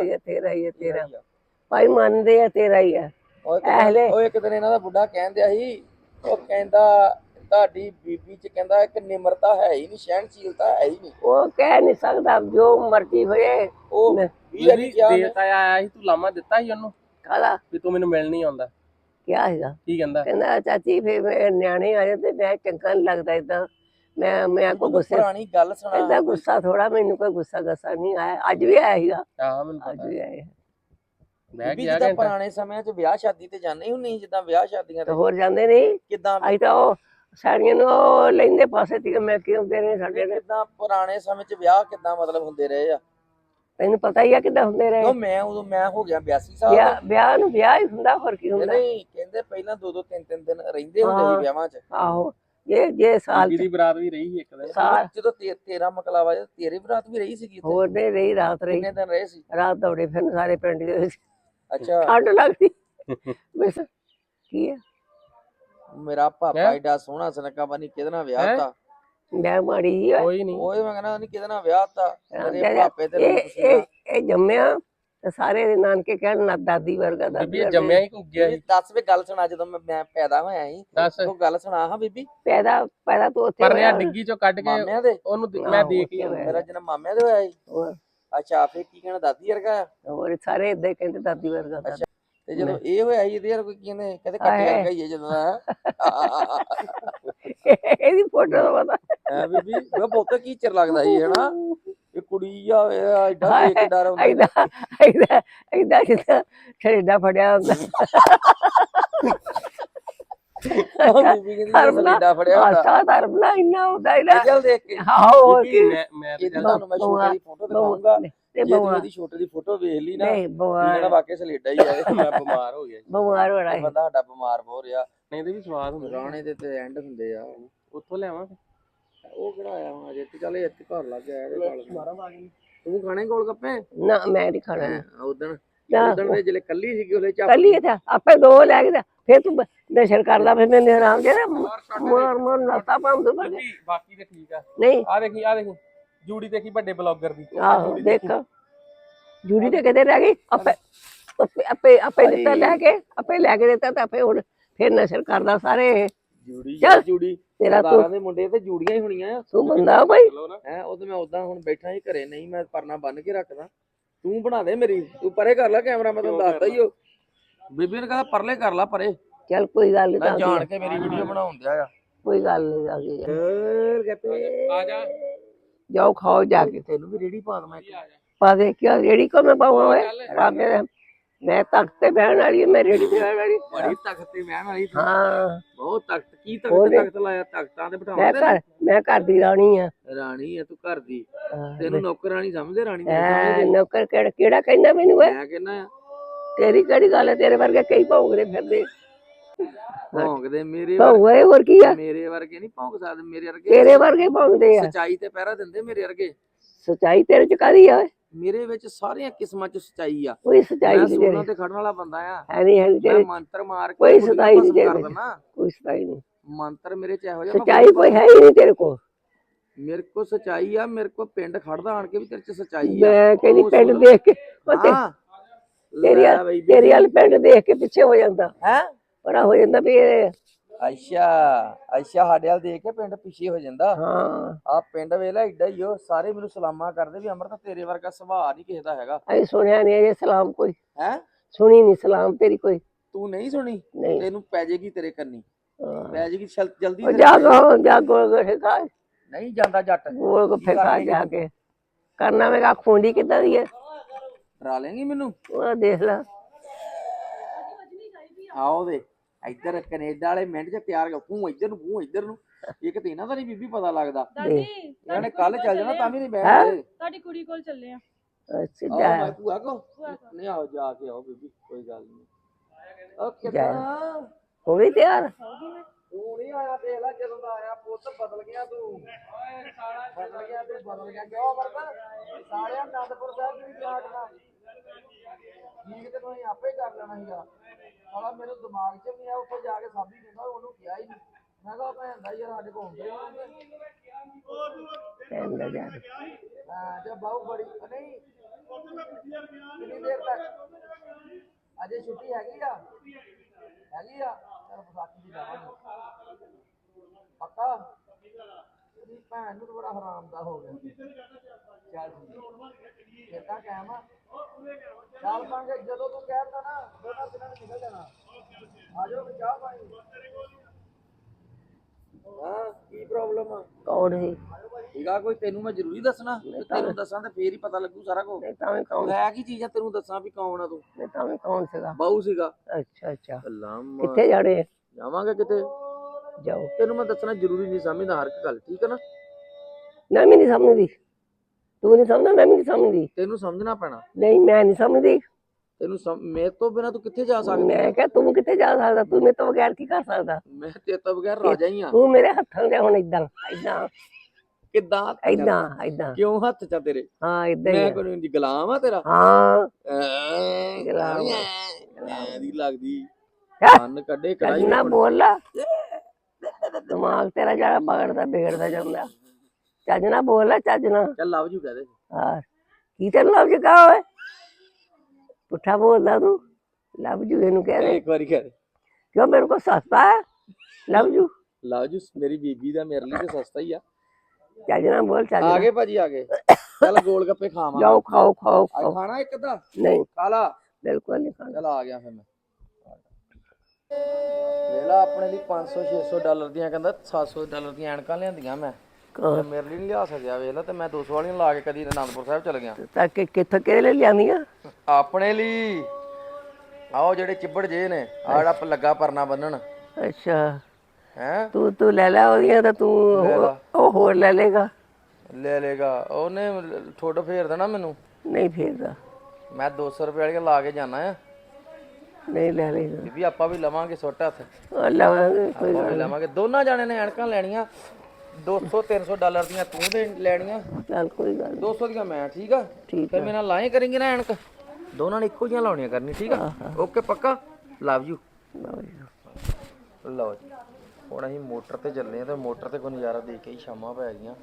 ਹੀ ਆ। ਤੇਰਾ ਹੀ ਆ ਤੇਰਾ। ਤੇਰਾ। ਭਾਈ ਮੰਨਦੇ ਆ ਤੇਰਾ ਹੀ ਆ। ਉਹ ਇੱਕ ਉਹ ਇੱਕ ਦਿਨ ਇਹਨਾਂ ਦਾ ਬੁੱਢਾ ਕਹਿੰਦਿਆ ਸੀ ਉਹ ਕਹਿੰਦਾ ਤੁਹਾਡੀ ਬੀਬੀ ਚ ਕਹਿੰਦਾ ਇੱਕ ਨਿਮਰਤਾ ਹੈ ਹੀ ਨਹੀਂ ਸਹਿਣਸ਼ੀਲਤਾ ਹੈ ਹੀ ਨਹੀਂ। ਉਹ ਕਹਿ ਨਹੀਂ ਸਕਦਾ ਜੋ ਮਰਜ਼ੀ ਹੋਏ। ਉਹ ਮੈਂ- ਵੀ ਵਾਰੀ ਕਿਹਾ ਉਹਨੇ, ਦੇਵਤਾ ਆਇਆ ਸੀ ਤੂੰ ਲਾਮਾ ਦਿੱਤਾ ਸੀ ਉਹਨੂੰ? ਕਾਲਾ ਵੀ ਤੂੰ ਮੈਨੂੰ ਮਿਲਣ ਨਹੀਂ ਆਉਂਦਾ। ਕਿਆ ਹੈਗਾ ਕੀ ਕਹਿੰਦਾ? ਕਹਿੰਦਾ ਚਾਚੀ ਫੇ ਨਿਆਣੇ ਆ ਜਾਂਦੇ ਮੈਂ ਚੰਗਾ ਨਹੀਂ ਲੱਗਦਾ ਇਦਾਂ ਮੈਂ ਮੈਂ ਕੋਈ ਗੁੱਸੇ ਪੁਰਾਣੀ ਗੱਲ ਸੁਣਾ। ਐਡਾ ਗੁੱਸਾ ਥੋੜਾ ਮੈਨੂੰ ਕੋਈ ਗੁੱਸਾ ਗੱਸਾ ਨਹੀਂ ਆਇਆ। ਅੱਜ ਵੀ ਆਇਆ ਸੀਗਾ। ਆਹ ਮੈਨੂੰ ਅੱਜ ਪਤਾ। ਵੀ ਆਇਆ। ਮੈਂ ਬੀਬੀ ਗਿਆ ਜਿੱਦਾਂ ਘੰਟਾ ਪੁਰਾਣੇ ਸਮਿਆਂ 'ਚ ਵਿਆਹ ਸ਼ਾਦੀ ਤੇ ਜਾਂਦੇ ਹੀ ਨਹੀਂ ਜਿੱਦਾਂ ਵਿਆਹ ਸ਼ਾਦੀਆਂ ਤੇ। ਤੇ ਹੋਰ ਜਾਂਦੇ ਨਹੀਂ ਕਿਦਾਂ ਅੱਜ ਤਾਂ ਉਹ ਸਾੜੀਆਂ ਨੂੰ ਉਹ ਲੈਂਦੇ ਪਾਸੇ ਤੀ ਮੈਂ ਕਿਉਂ ਹੁੰਦੇ ਨੇ ਸਾਡੇ ਨੇ ਕਿਦਾਂ ਪੁਰਾਣੇ ਸਮੇਂ 'ਚ ਵਿਆਹ ਕਿਦਾਂ ਮਤਲਬ ਹੁੰਦੇ ਰਹੇ ਆ? ਤੈਨੂੰ ਪਤਾ ਹੀ ਆ ਕਿੱਦਾਂ ਹੁੰਦੇ ਰਹੇ। ਕਿਉਂ ਮੈਂ ਉਦੋਂ ਮੈਂ ਹੋ ਗਿਆ 82 ਸਾਲ ਦਾ ਵਿਆਹ ਵਿਆਹ ਨੂੰ ਵਿਆਹ ਹੀ ਹੁੰਦਾ ਹੋਰ ਕੀ ਹੁੰਦਾ? ਨਹੀਂ ਕਹਿੰਦੇ ਪਹਿਲਾਂ ਦੋ ਦੋ ਤਿੰਨ ਤਿੰਨ ਦਿਨ ਰਹਿੰਦੇ ਹੁੰਦੇ ਹਾਂ। ਸੀ ਵਿਆਹਾਂ 'ਚ। ਆਹੋ ਜੇ ਜੇ ਸਾਲ ਬੀਬੀ ਦੀ ਬਰਾਤ ਵੀ ਰਹੀ ਸੀ ਇੱਕ ਦਿਨ। ਸਾਲ ਜਦੋਂ ਤੇ- ਤੇਰਾ ਮਕਲਾਵਾ ਜਦੋਂ ਤੇਰੇ ਬਰਾਤ ਵੀ ਰਹੀ ਸੀਗੀ ਉੱਥੇ? ਹੋਰ ਨਹੀਂ ਰਹੀ ਰਾਤ ਰਹੀ। ਕਿੰਨੇ ਦਿਨ ਰਹੇ ਸੀ? ਰਾਤ ਦੌੜੇ ਫਿਰ ਸਾਰੇ ਪਿੰਡ ਦੇ ਵਿੱਚ ਅੱਛਾ। ਠੰਡ ਲੱਗਦੀ। ਬਸ ਕੀ ਹੈ ਮੇਰਾ ਪਾਪਾ ਹੈਂ? ਏਡਾ ਸੋਹਣਾ ਸੁਨੱਖਾ ਬਣੀ ਕਿਹਦੇ ਨਾਲ ਹੈਂ? ਵਿਆਹ ਤਾ। ਮੈਂ ਮਾੜੀ ਜਿਹੀ ਹੋਈ। ਕੋਈ ਨਹੀਂ ਓਏ ਮੈਂ ਕਹਿੰਦਾ ਨਹੀਂ ਕਿਹਦੇ ਨਾਲ ਵਿਆਹ ਤਾ? ਇਹ- ਪਾਪੇ ਤੇ ਇਹ ਇਹ ਇਹ ਜੰਮਿਆ ਤੇ ਸਾਰੇ ਦੇ ਨਾਨਕੇ ਕਹਿਣ ਨਾ ਦਾਦੀ ਵਰਗਾ ਦਾਦੀ ਬੀਬੀ ਇਹ ਵਰਗਾ। ਜੰਮਿਆ ਹੀ ਕੁੱਗਿਆ ਸੀ ਦੱਸ ਵੀ ਗੱਲ ਸੁਣਾ ਜਦੋਂ ਮੈਂ ਮੈਂ ਪੈਦਾ ਹੋਇਆ ਸੀ। ਦੱਸ। ਉਹ ਗੱਲ ਸੁਣਾ ਹਾਂ ਬੀਬੀ। ਪੈਦਾ ਪੈਦਾ ਤੋਂ ਉੱਥੇ ਹੋਇਆ। ਡਿੱਗੀ ਚੋਂ ਕੱਢ ਕੇ ਮਾਮਿਆਂ ਦੇ? ਉਹਨੂੰ ਦੇ- ਮੈਂ ਦੇਖ ਹੀ ਹੋਇਆ। ਮੇਰਾ ਜਨਮ ਮਾਮਿਆਂ ਦੇ ਹੋਇਆ ਸੀ। ਹੋਰ- ਅੱਛਾ ਫੇ ਕੀ ਕਹਿਣਾ ਦਾਦੀ ਵਰਗਾ? ਆ ਹੋਰ ਸਾਰੇ ਇਦਾਂ ਹੀ ਕਹਿੰਦੇ ਦਾਦੀ ਵਰਗਾ ਦਾਦੀ। ਤੇ ਜਦੋਂ ਇਹ ਹੋਇਆ ਸੀ ਇਹਦੇ ਯਾਰ ਕੋਈ ਕਹਿੰਦੇ ਕਹਿੰਦੇ ਕੱਟੇ ਹਾਏ। ਵਰਗਾ ਹੀ ਹੈ ਜਦੋਂ ਦਾ। ਇਹਦੀ ਫੋਟੋ ਦਾ ਪਤਾ। ਹੈ ਬੀਬੀ ਉਹ ਬਹੁਤ ਕੀ ਚਿਰ ਲੱਗਦਾ ਸੀ ਹਨਾ। ਇਹ ਕੁੜੀ ਆ ਇਹ ਐਡਾ ਦੇਖ ਡਰ ਹੁੰਦਾ। ਐਦਾਂ ਐਦਾਂ ਐਦਾਂ ਜਿੱਦਾਂ ਛੇੜਾ ਫੜਿਆ ਹੁੰਦਾ। ਬੀਬੀ ਕਹਿੰਦੀ ਸਲੀਡਾ ਫੜਿਆ ਹੁੰਦਾ। ਆਸਾ ਧਰਮਲਾ ਇੰਨਾ ਹੁੰਦਾ ਇਹਦਾ ਚੱਲ ਦੇਖ ਕੇ। ਹੋਰ ਕੀ। ਮੈਂ ਮੈਂ ਤੇ ਇਹਦੀ ਚੱਲ- ਤੁਹਾਨੂੰ ਮੈਂ ਛੋਟੇ ਦੀ ਫੋਟੋ ਦਿਖਾਉਂਗਾ ਤੇ ਜੇ ਤੂੰ ਬਵਾ ਇਹਦੀ ਛੋਟੇ ਦੀ ਫੋਟੋ ਵੇਖ ਲਈ ਨਾ ਨਹੀਂ ਜਿਹੜਾ ਬਵਾਰ ਵਾਕਿਆ ਸਲੀਡਾ ਹੀ ਆ ਇਹ ਮੈਂ ਬਿਮਾਰ ਹੋ ਗਿਆ ਹੋ ਰਿਹਾ ਬੰਦਾ ਸਾਡਾ ਬਿਮਾਰ ਬਹੁਤ ਰਿਹਾ। ਨਹੀਂ ਇਹਦੇ ਵੀ ਸਵਾਦ ਹੁੰਦਾ। ਰਾਣੇ ਦੇ ਤੇ ਐਂਡ ਹੁੰਦੇ ਆ ਉੱਥੋਂ ਲਿਆਵਾਂ ਉਹ ਕਿਹੜਾ ਆਇਆ ਹੁਣ ਅਜੇ? ਤੇ ਚੱਲ ਇੱਥੇ ਘਰ ਲੱਗ ਗਿਆ ਇਹਦੇ ਨਾਲ ਤੂੰ ਖਾਣੇ ਗੋਲ ਗੱਪੇ? ਨਾ ਮੈਂ ਨਹੀਂ ਖਾਣਾ। ਉਦਣ। ਨਾ, ਉਦਣ ਦੇ ਜਿਹੜੇ ਕੱਲੀ ਸੀਗੀ ਉਹਲੇ ਚਾਪ ਕੱਲੀ ਤਾਂ ਆਪੇ ਦੋ ਲੈ ਕੇ ਤੇ ਫਿਰ ਤੂੰ ਬ- ਨਸ਼ਰ ਕਰਦਾ ਫਿਰ ਮੈਨੂੰ ਆਰਾਮ ਦੇ। ਮਾਰ ਮਾਰ ਨਸਤਾ ਪੰਮ ਤੋਂ ਬੀਬੀ ਬਾਕੀ ਤੇ ਠੀਕ ਆ। ਨਹੀਂ। ਆ ਦੇਖੀ ਆ ਦੇਖੀ ਜੂੜੀ ਦੇਖੀ ਵੱਡੇ ਬਲੌਗਰ ਦੀ। ਆਹੋ ਦੇਖ। ਜੂੜੀ ਤੇ ਕਿਤੇ ਰਹਿ ਗਈ? ਆਪੇ ਆਪੇ- ਆਪੇ ਆਪੇ ਦਿੱਤਾ ਲੈ ਕੇ ਆਪੇ ਲੈ ਕੇ ਦਿੱਤਾ ਤਾਂ ਆਪੇ ਹੁਣ ਫਿਰ ਨਸ਼ਰ ਕਰਦਾ ਸਾਰੇ। ਜੂੜੀ। ਜੂੜੀ। ਤੇਰਾ ਤੂੰ ਸਰਦਾਰਾਂ ਦੇ ਮੁੰਡੇ ਤੇ ਜੂੜੀਆਂ ਹੀ ਹੋਣੀਆਂ ਆ। ਤੂੰ ਬੰਦਾ ਨਾ। ਹੈ ਉਹ ਤੇ ਮੈਂ ਉਦਾਂ ਹੁਣ ਬੈਠਾ ਹੀ ਘਰੇ ਨਹੀਂ ਮੈਂ ਪਰਨਾ ਬੰਨ ਕੇ ਰੱਖਦਾ। ਤੂੰ ਬਣਾ ਦੇ ਮੇਰੀ ਤੂੰ ਪਰੇ ਕਰ ਲੈ ਕੈਮਰਾ ਮੈਂ ਤੈਨੂੰ ਦੱਸਦਾ ਹੀ ਉਹ। ਬੀਬੀ ਨੇ ਕਹਿੰਦਾ ਪਰਲੇ ਕਰ ਲੈ ਪਰੇ। ਚੱਲ ਕੋਈ ਗੱਲ ਮੈਂ ਨਹੀਂ ਜਾਣ ਕੇ ਮੇਰੀ ਵੀਡੀਓ ਬਣਾਉਣ ਦਿਆ ਆ। ਕੋਈ ਗੱਲ ਨਹੀਂ ਆ ਗਈ ਫੇਰ ਗੱਪੇ। ਆ ਜਾ। ਜਾਓ ਖਾਓ ਜਾ ਕੇ। ਤੈਨੂੰ ਵੀ ਰੇੜੀ ਪਾ ਦਵਾਂ ਇੱਕ। ਆ ਪਾ ਦੇ ਰੇੜੀ ਕੋ ਮੈਂ ਪਾਵਾਂ ਓਏ? ਆਰਾਮ ਨਾਲ। ਮੈਂ ਤਖਤ ਤੇ ਬਹਿਣ ਵਾਲੀ ਹਾਂ, ਮੈਂ ਰੇੜੀ ਤੇ ਬਹਿਣ ਵਾਲੀ ਬੜੀ ਤਖਤ ਤੇ ਮੈਂ ਵਾਲੀ ਤੂੰ। ਹਾਂ। ਬਹੁਤ ਤਖਤ ਕੀ ਤਖਤ ਤਖਤ ਲਾਇਆ? ਤਖਤਾਂ ਤੇ ਮੈਂ ਬਿਠਾਉਂਦੇ ਘਰ ਮੈਂ ਘਰ ਦੀ ਰਾਣੀ ਆ ਰਾਣੀ ਹੈ ਤੂੰ ਘਰ ਦੀ। ਤੈਨੂੰ ਨੌਕਰਾਣੀ ਸਮਝਦੇ? ਰਾਣੀ ਨੂੰ ਐ ਸਮਝਦੇ। ਨੌਕਰ ਕਿਹੜਾ ਕਿਹੜਾ ਕਹਿੰਦਾ ਮੈਨੂੰ ਮੈਂ ਕਹਿੰਦਾ ਆ। ਤੇਰੀ ਕਿਹੜੀ ਗੱਲ ਹੈ ਤੇਰੇ ਵਰਗੇ ਕਈ ਭੌਂਕਦੇ ਫਿਰਦੇ। ਭੌਂਕਦੇ ਮੇਰੇ ਭੌਂਕਦੇ ਹੋਰ ਕੀ ਆ? ਮੇਰੇ ਵਰਗੇ ਨਹੀਂ ਭੌਂਕ ਸਕਦੇ ਮੇਰੇ ਵਰਗੇ। ਤੇਰੇ ਵਰਗੇ ਭੌਂਕਦੇ ਆ। ਸਚਾਈ ਤੇ ਪਹਿਰਾ ਦਿੰਦੇ ਮੇਰੇ ਵਰਗੇ। ਸਚਾਈ ਤੇਰੇ ਚ ਕਾਦੀ ਆ ਓਏ? ਮੇਰੇ ਵਿੱਚ ਸਾਰੀਆਂ ਕਿਸਮਾਂ ਚ ਸਚਾਈ ਆ। ਕੋਈ ਸਚਾਈ ਮੈਂ ਨਹੀਂ ਸੋਨਾ ਤੇਰੇ ਤੇ ਖੜਨ ਵਾਲਾ ਬੰਦਾ ਆ। ਹੈ ਨਹੀਂ ਹੈ ਨੀ ਮੈਂ ਤੇਰੇ ਮੰਤਰ ਮਾਰ ਕੇ ਕੋਈ ਸਚਾਈ ਨਹੀਂ ਕਰ ਦਿੰਦਾ ਕੋਈ ਸਚਾਈ ਨਹੀਂ। ਮੰਤਰ ਮੇਰੇ ਚ ਇਹੋ ਜਿਹਾ ਮੈਂ ਸਚਾਈ ਕੋਈ ਹੈ ਹੀ ਨਹੀਂ ਤੇਰੇ ਕੋਲ। ਮੇਰੇ ਕੋ ਸਚਾਈ ਆ ਮੇਰੇ ਕੋ ਪਿੰਡ ਖੜਦਾ ਆਣ ਕੇ ਵੀ ਤੇਰੇ ਚ ਸਚਾਈ ਆ। ਮੈਂ ਕਹਿੰਦੀ ਪਿੰਡ। ਦੇਖ ਕੇ ਤੇਰੀ ਤੇਰੀ ਵਾਲ ਪਿੰਡ ਦੇਖ ਕੇ ਪਿੱਛੇ ਹੋ ਜਾਂਦਾ। ਹੈ? ਬੜਾ ਹੋ ਜਾਂਦਾ ਵੀ ਇਹ ਅੱਛਾ ਅੱਛਾ ਸਾਡੇ ਵਾਲ ਦੇਖ ਕੇ ਪਿੰਡ ਪਿੱਛੇ ਹੋ ਜਾਂਦਾ। ਹਾਂ। ਆ ਪਿੰਡ ਵੇਲਾ ਏਡਾ ਹੀ ਉਹ ਸਾਰੇ ਮੈਨੂੰ ਸਲਾਮਾਂ ਕਰਦੇ ਵੀ ਅਮਰਤ ਤੇਰੇ ਵਰਗਾ ਸੁਭਾਅ ਨਹੀਂ ਕਿਸੇ ਦਾ ਹੈਗਾ। ਅਸੀਂ ਸੁਣਿਆ ਨਹੀਂ ਇਹ ਸਲਾਮ ਕੋਈ। ਹੈ? ਸੁਣੀ ਨਹੀਂ ਸਲਾਮ ਤੇਰੀ ਕੋਈ। ਤੂੰ ਨਹੀਂ ਸੁਣੀ? ਤੈਨੂੰ ਪੈ ਜਾਏਗੀ ਤੇਰੇ ਕੰਨੀ। ਪੈ ਛਲ- ਜਲਦੀ ਜਾਗੋ ਜਾਗੋ ਗਏ ਖਾ। ਨਹੀਂ ਜਾਂਦਾ ਜੱਟ। ਉਹ ਕੋ ਫਿਰ ਖਾ ਜਾ ਕੇ। ਕਰਨਾ ਮੈਂ ਕਾ ਖੁੰਡੀ ਕਿੱਦਾਂ ਦੀ ਹੈ ਡਰਾ ਲੇਂਗੀ ਮੈਨੂੰ? ਉਹ ਦੇਖ ਲੈ। ਆਓ ਦੇ ਇੱਧਰ ਕੈਨੇਡਾ ਵਾਲੇ ਮਿੰਟ ਚ ਤਿਆਰ ਕਰ ਤੂੰ ਇੱਧਰ ਨੂੰ ਤੂੰ ਇੱਧਰ ਨੂੰ। ਇੱਕ ਤੇ ਇਹਨਾਂ ਦਾ ਨਹੀਂ ਬੀਬੀ ਪਤਾ ਲੱਗਦਾ। ਦਾਦੀ ਇਹਨਾਂ ਨੇ ਕੱਲ ਚੱਲ ਜਾਣਾ ਤਾਂ ਵੀ ਨਹੀਂ ਹੈਂ? ਬੈਠਦੇ ਤੁਹਾਡੀ ਕੁੜੀ ਕੋਲ ਚੱਲੇ ਆ। ਸਿੱਧਾ ਮੈਂ ਭੂਆ ਕੋ ਨਹੀਂ ਆਓ ਜਾ ਕੇ ਆਓ ਬੀਬੀ ਕੋਈ ਗੱਲ ਨਹੀਂ। ਓਕੇ। ਤਾਂ ਹੋ ਗਈ ਤਿਆਰ? ਤੂੰ ਨਹੀਂ ਆਇਆ ਦੇਖ ਲੈ ਜਦੋਂ ਦਾ ਆਇਆ ਪੁੱਤ ਬਦਲ ਗਿਆ ਤੂੰ। ਓਏ ਸਾਲਾ ਬਦਲ ਗਿਆ ਤੂੰ ਬਦਲ ਗਿਆ। ਕਿਉਂ ਵਰਦਾ ਸਾਲਿਆ ਅਨੰਦਪੁਰ ਸਾਹਿਬ ਦੀ ਜਾਟਣਾ ਠੀਕ ਤੇ ਤੁਸੀਂ ਆਪੇ ਕਰ ਲੈਣਾ ਸੀਗਾ। ਸਾਲਾ ਮੇਰੇ ਦਿਮਾਗ 'ਚ ਵੀ ਆ ਉੱਥੇ ਜਾ ਕੇ ਸਾਬੀ ਕਹਿੰਦਾ ਉਹਨੂੰ ਕਿਹਾ ਹੀ ਨਹੀਂ। ਮੈਂ ਕਿਹਾ ਭੈਣ ਦਾ ਯਾਰ ਸਾਡੇ ਕੋਲ ਹੁੰਦੇ ਹੀ ਟਾਈਮ ਦਾ ਜਾ ਹਾਂ ਜੇ ਬਾਹੂ ਬੜੀ ਨਹੀਂ। ਕਿੰਨੀ ਦੇਰ ਤੱਕ? ਅਜੇ ਛੁੱਟੀ ਹੈਗੀ ਆ? ਹੈਗੀ ਆ? ਚਲ ਵਿਸਾਖੀ ਦੀ ਜਾਵਾਂਗੇ। ਪੱਕਾ? ਤੇਰੀ ਭੈਣ ਨੂੰ ਤਾਂ ਬੜਾ ਹਰਾਮ ਦਾ ਹੋ ਗਿਆ। ਚੱਲ ਠੀਕ ਫਿਰ ਤਾਂ ਕਾਇਮ ਆ। ਚੱਲ ਪਾਂਗੇ ਜਦੋਂ ਤੂੰ ਕਹਿਤਾ ਨਾ ਦੋਨਾਂ ਦਿਨਾਂ ਨੂੰ ਨਿਕਲ ਜਾਣਾ। ਆ ਜਾਓ ਫਿਰ ਚਾਹ ਪਾਣੀ। ਹਾਂ ਕੀ ਪ੍ਰੋਬਲਮ ਆ? ਕੌਣ ਸੀ? ਠੀਕਾ ਕੋਈ ਤੈਨੂੰ ਮੈਂ ਜ਼ਰੂਰੀ ਦੱਸਣਾ? ਤੇ ਤੈਨੂੰ ਦੱਸਾਂ ਤੇ ਫੇਰ ਹੀ ਪਤਾ ਲੱਗੂ ਸਾਰਾ ਕੁਝ ਨਹੀਂ ਤਾਂ ਵੀ ਕੌਣ? ਹੈ ਕੀ ਚੀਜ਼ ਆ ਤੈਨੂੰ ਦੱਸਾਂ ਵੀ ਕੌਣ ਆ ਤੂੰ? ਨਹੀਂ ਤਾਂ ਵੀ ਕੌਣ ਸੀਗਾ? ਬਾਹੂ ਸੀਗਾ। ਅੱਛਾ ਅੱਛਾ। ਲੰਮ ਕਿੱਥੇ ਜਾਣੇ ਆ? ਜਾਵਾਂਗੇ ਕਿਤੇ। ਜਾਓ। ਤੈਨੂੰ ਮੈਂ ਦੱਸਣਾ ਜ਼ਰੂਰੀ ਨਹੀਂ ਸਮਝਦਾ ਹਰ ਇੱਕ ਗੱਲ ਠੀਕ ਹੈ ਨਾ? ਮੈਂ ਵੀ ਨਹੀਂ ਸਮਝਦੀ। ਤੂੰ ਨਹੀਂ ਸਮਝਦਾ ਮੈਂ ਵੀ ਨਹੀਂ ਸਮਝਦੀ। ਤੈਨੂੰ ਸਮਝਣਾ ਪੈਣਾ। ਨਹੀਂ ਮੈਂ ਨਹੀਂ ਸਮਝਦੀ। ਤੈਨੂੰ ਮੇਰੇ ਤੋਂ ਬਿਨਾ ਤੂੰ ਕਿੱਥੇ ਜਾ ਸਕਦੀ? ਮੈਂ ਕਿਹਾ ਤੂੰ ਕਿੱਥੇ ਜਾ ਸਕਦਾ? ਤੂੰ ਮੇਰੇ ਤੋਂ ਬਗੈਰ ਕੀ ਕਰ ਸਕਦਾ? ਮੈਂ ਤੇਰੇ ਤੋਂ ਬਗੈਰ ਰਾਜਾ ਹੀ ਆ। ਤੂੰ ਮੇਰੇ ਹੱਥਾਂ ਦੇ ਹੁਣ ਇਦਾਂ ਇਦਾਂ ਕਿੱਦਾਂ? ਇਦਾਂ ਇਦਾਂ ਕਿਉਂ ਹੱਥ ਚ ਤੇਰੇ? ਹਾਂ ਇਦਾਂ ਮੈਂ। ਕੋਈ ਨਹੀਂ ਗੁਲਾਮ ਆ ਤੇਰਾ। ਹਾਂ। ਗੁਲਾਮ ਦੀ ਲੱਗਦੀ? ਕੰਨ ਕੱਢੇ ਕੜਾਈ ਨਾ ਬੋਲ ਲਾ ਦਿਮਾਗ ਤੇਰਾ ਜਿਹੜਾ ਬਗੜਦਾ ਵਿਗੜਦਾ ਜਾਂਦਾ। ਚੱਜ ਨਾ ਬੋਲ ਲਾ ਚੱਜ ਨਾ ਚੱਲ ਲਵ ਜੂ ਕਹਦੇ। ਹਾਂ ਕੀ ਤੈਨੂੰ ਲਫ਼ਜ਼ ਕਹਾ ਓਏ? ਪੁੱਠਾ ਬੋਲਦਾ ਤੂੰ। ਲਵ ਜੂ ਇਹਨੂੰ ਕਹਿ ਦੇ ਇੱਕ ਵਾਰੀ ਕਹਦੇ। ਕਿਉਂ ਮੇਰੇ ਕੋ ਸਸਤਾ ਹੈ? ਲਵ ਜੂ ਲਵ ਜੂ ਮੇਰੀ ਬੀਬੀ ਦਾ ਮੇਰੇ ਲਈ ਤੇ ਸਸਤਾ ਹੀ ਆ। ਚੱਜ ਨਾ ਬੋਲ ਚੱਜ ਆ ਗਏ ਭਾਜੀ ਆ ਗਏ। ਚੱਲ ਗੋਲ ਗੱਪੇ ਖਾਵਾਂ। ਜਾਓ ਖਾਓ ਖਾਓ ਖਾਣਾ ਇੱਕ ਅੱਧਾ? ਨਹੀਂ। ਕਾਲਾ ਬਿਲਕੁਲ ਨਹੀਂ ਖਾਣਾ। ਚਲ ਆ ਗਿਆ ਫਿਰ ਮੈਂ। ਲੈ ਲਾ ਆਪਣੇ ਲਈ 500 600 ਡਾਲਰ ਦੀਆਂ ਕਹਿੰਦਾ 700 ਡਾਲਰ ਦੀਆਂ ਐਨਕਾਂ ਲਿਆਂਦੀਆਂ ਮੈਂ? ਤੇ ਮੇਰੇ ਲਈ ਨਹੀਂ ਲਿਆ ਸਕਿਆ ਵੇਖ ਲਾ ਤੇ ਮੈਂ 200 ਵਾਲੀਆਂ ਲਾ ਕੇ ਕਦੀ ਅਨੰਦਪੁਰ ਸਾਹਿਬ ਚਲ ਗਿਆ। ਤਾਂ ਕਿ ਕਿੱਥੋਂ ਕਿਹਦੇ ਲਈ ਲਿਆਂਦੀਆਂ? ਆਪਣੇ ਲਈ। ਆਓ ਜਿਹੜੇ ਚਿੱਬੜ ਜੇ ਨੇ ਆ ਜਿਹੜਾ ਪ- ਲੱਗਾ ਪਰਨਾ ਬੰਨਣ। ਅੱਛਾ। ਹੈ? ਤੂੰ ਤੂੰ ਲੈ ਲੈ ਉਹਦੀਆਂ ਤਾਂ ਤੂੰ ਉਹ- ਉਹ ਹੋਰ ਲੈ ਲੇਗਾ ਲੈ ਲੇਗਾ ਉਹਨੇ ਠੁੱਡ ਫੇਰ ਦੇਣਾ ਮੈਨੂੰ। ਨਹੀਂ ਫੇਰਦਾ। ਮੈਂ 200 ਰੁਪਏ ਵਾਲੀਆਂ ਲਾ ਕੇ ਜਾਣਾ ਆ। ਨਹੀਂ ਲੈ ਲੇਗਾ ਬੀਬੀ ਆਪਾਂ ਵੀ ਲਵਾਂਗੇ ਸੁੱਟ ਹੱਥ। ਉਹ ਲਵਾਂਗੇ ਕੋਈ ਆਪਾਂ ਵੀ ਲਵਾਂਗੇ। ਦੋਨਾਂ ਜਾਣੇ ਨੇ ਐਨਕਾਂ ਲੈਣੀਆਂ। 200 300 ਡਾਲਰ ਦੀਆਂ ਤੂੰ ਦੇ ਲੈਣੀਆਂ। ਚੱਲ ਕੋਈ ਗੱਲ ਨੀ। 200 ਦੀਆਂ ਮੈਂ ਠੀਕ ਆ? ਠੀਕ ਫਿਰ ਮੇਰੇ ਨਾਲ ਲਾਏ ਕरेंगे ਨਾ ਐਨਕ। ਦੋਨਾਂ ਨੇ ਇੱਕੋ ਜਿਹੀਆਂ ਲਾਉਣੀਆਂ ਕਰਨੀ ਠੀਕ ਆ? ਓਕੇ ਪੱਕਾ? ਲਵ ਯੂ ਲਓ ਜੀ। ਲਓ ਜੀ। ਹੁਣ ਅਸੀਂ ਮੋਟਰ ਤੇ ਚੱਲੇ ਆ ਤੇ ਮੋਟਰ ਤੇ ਕੋਈ ਨਜ਼ਾਰਾ ਦੇਖ ਕੇ ਹੀ ਸ਼ਾਮਾਂ ਪੈ ਗਈਆਂ।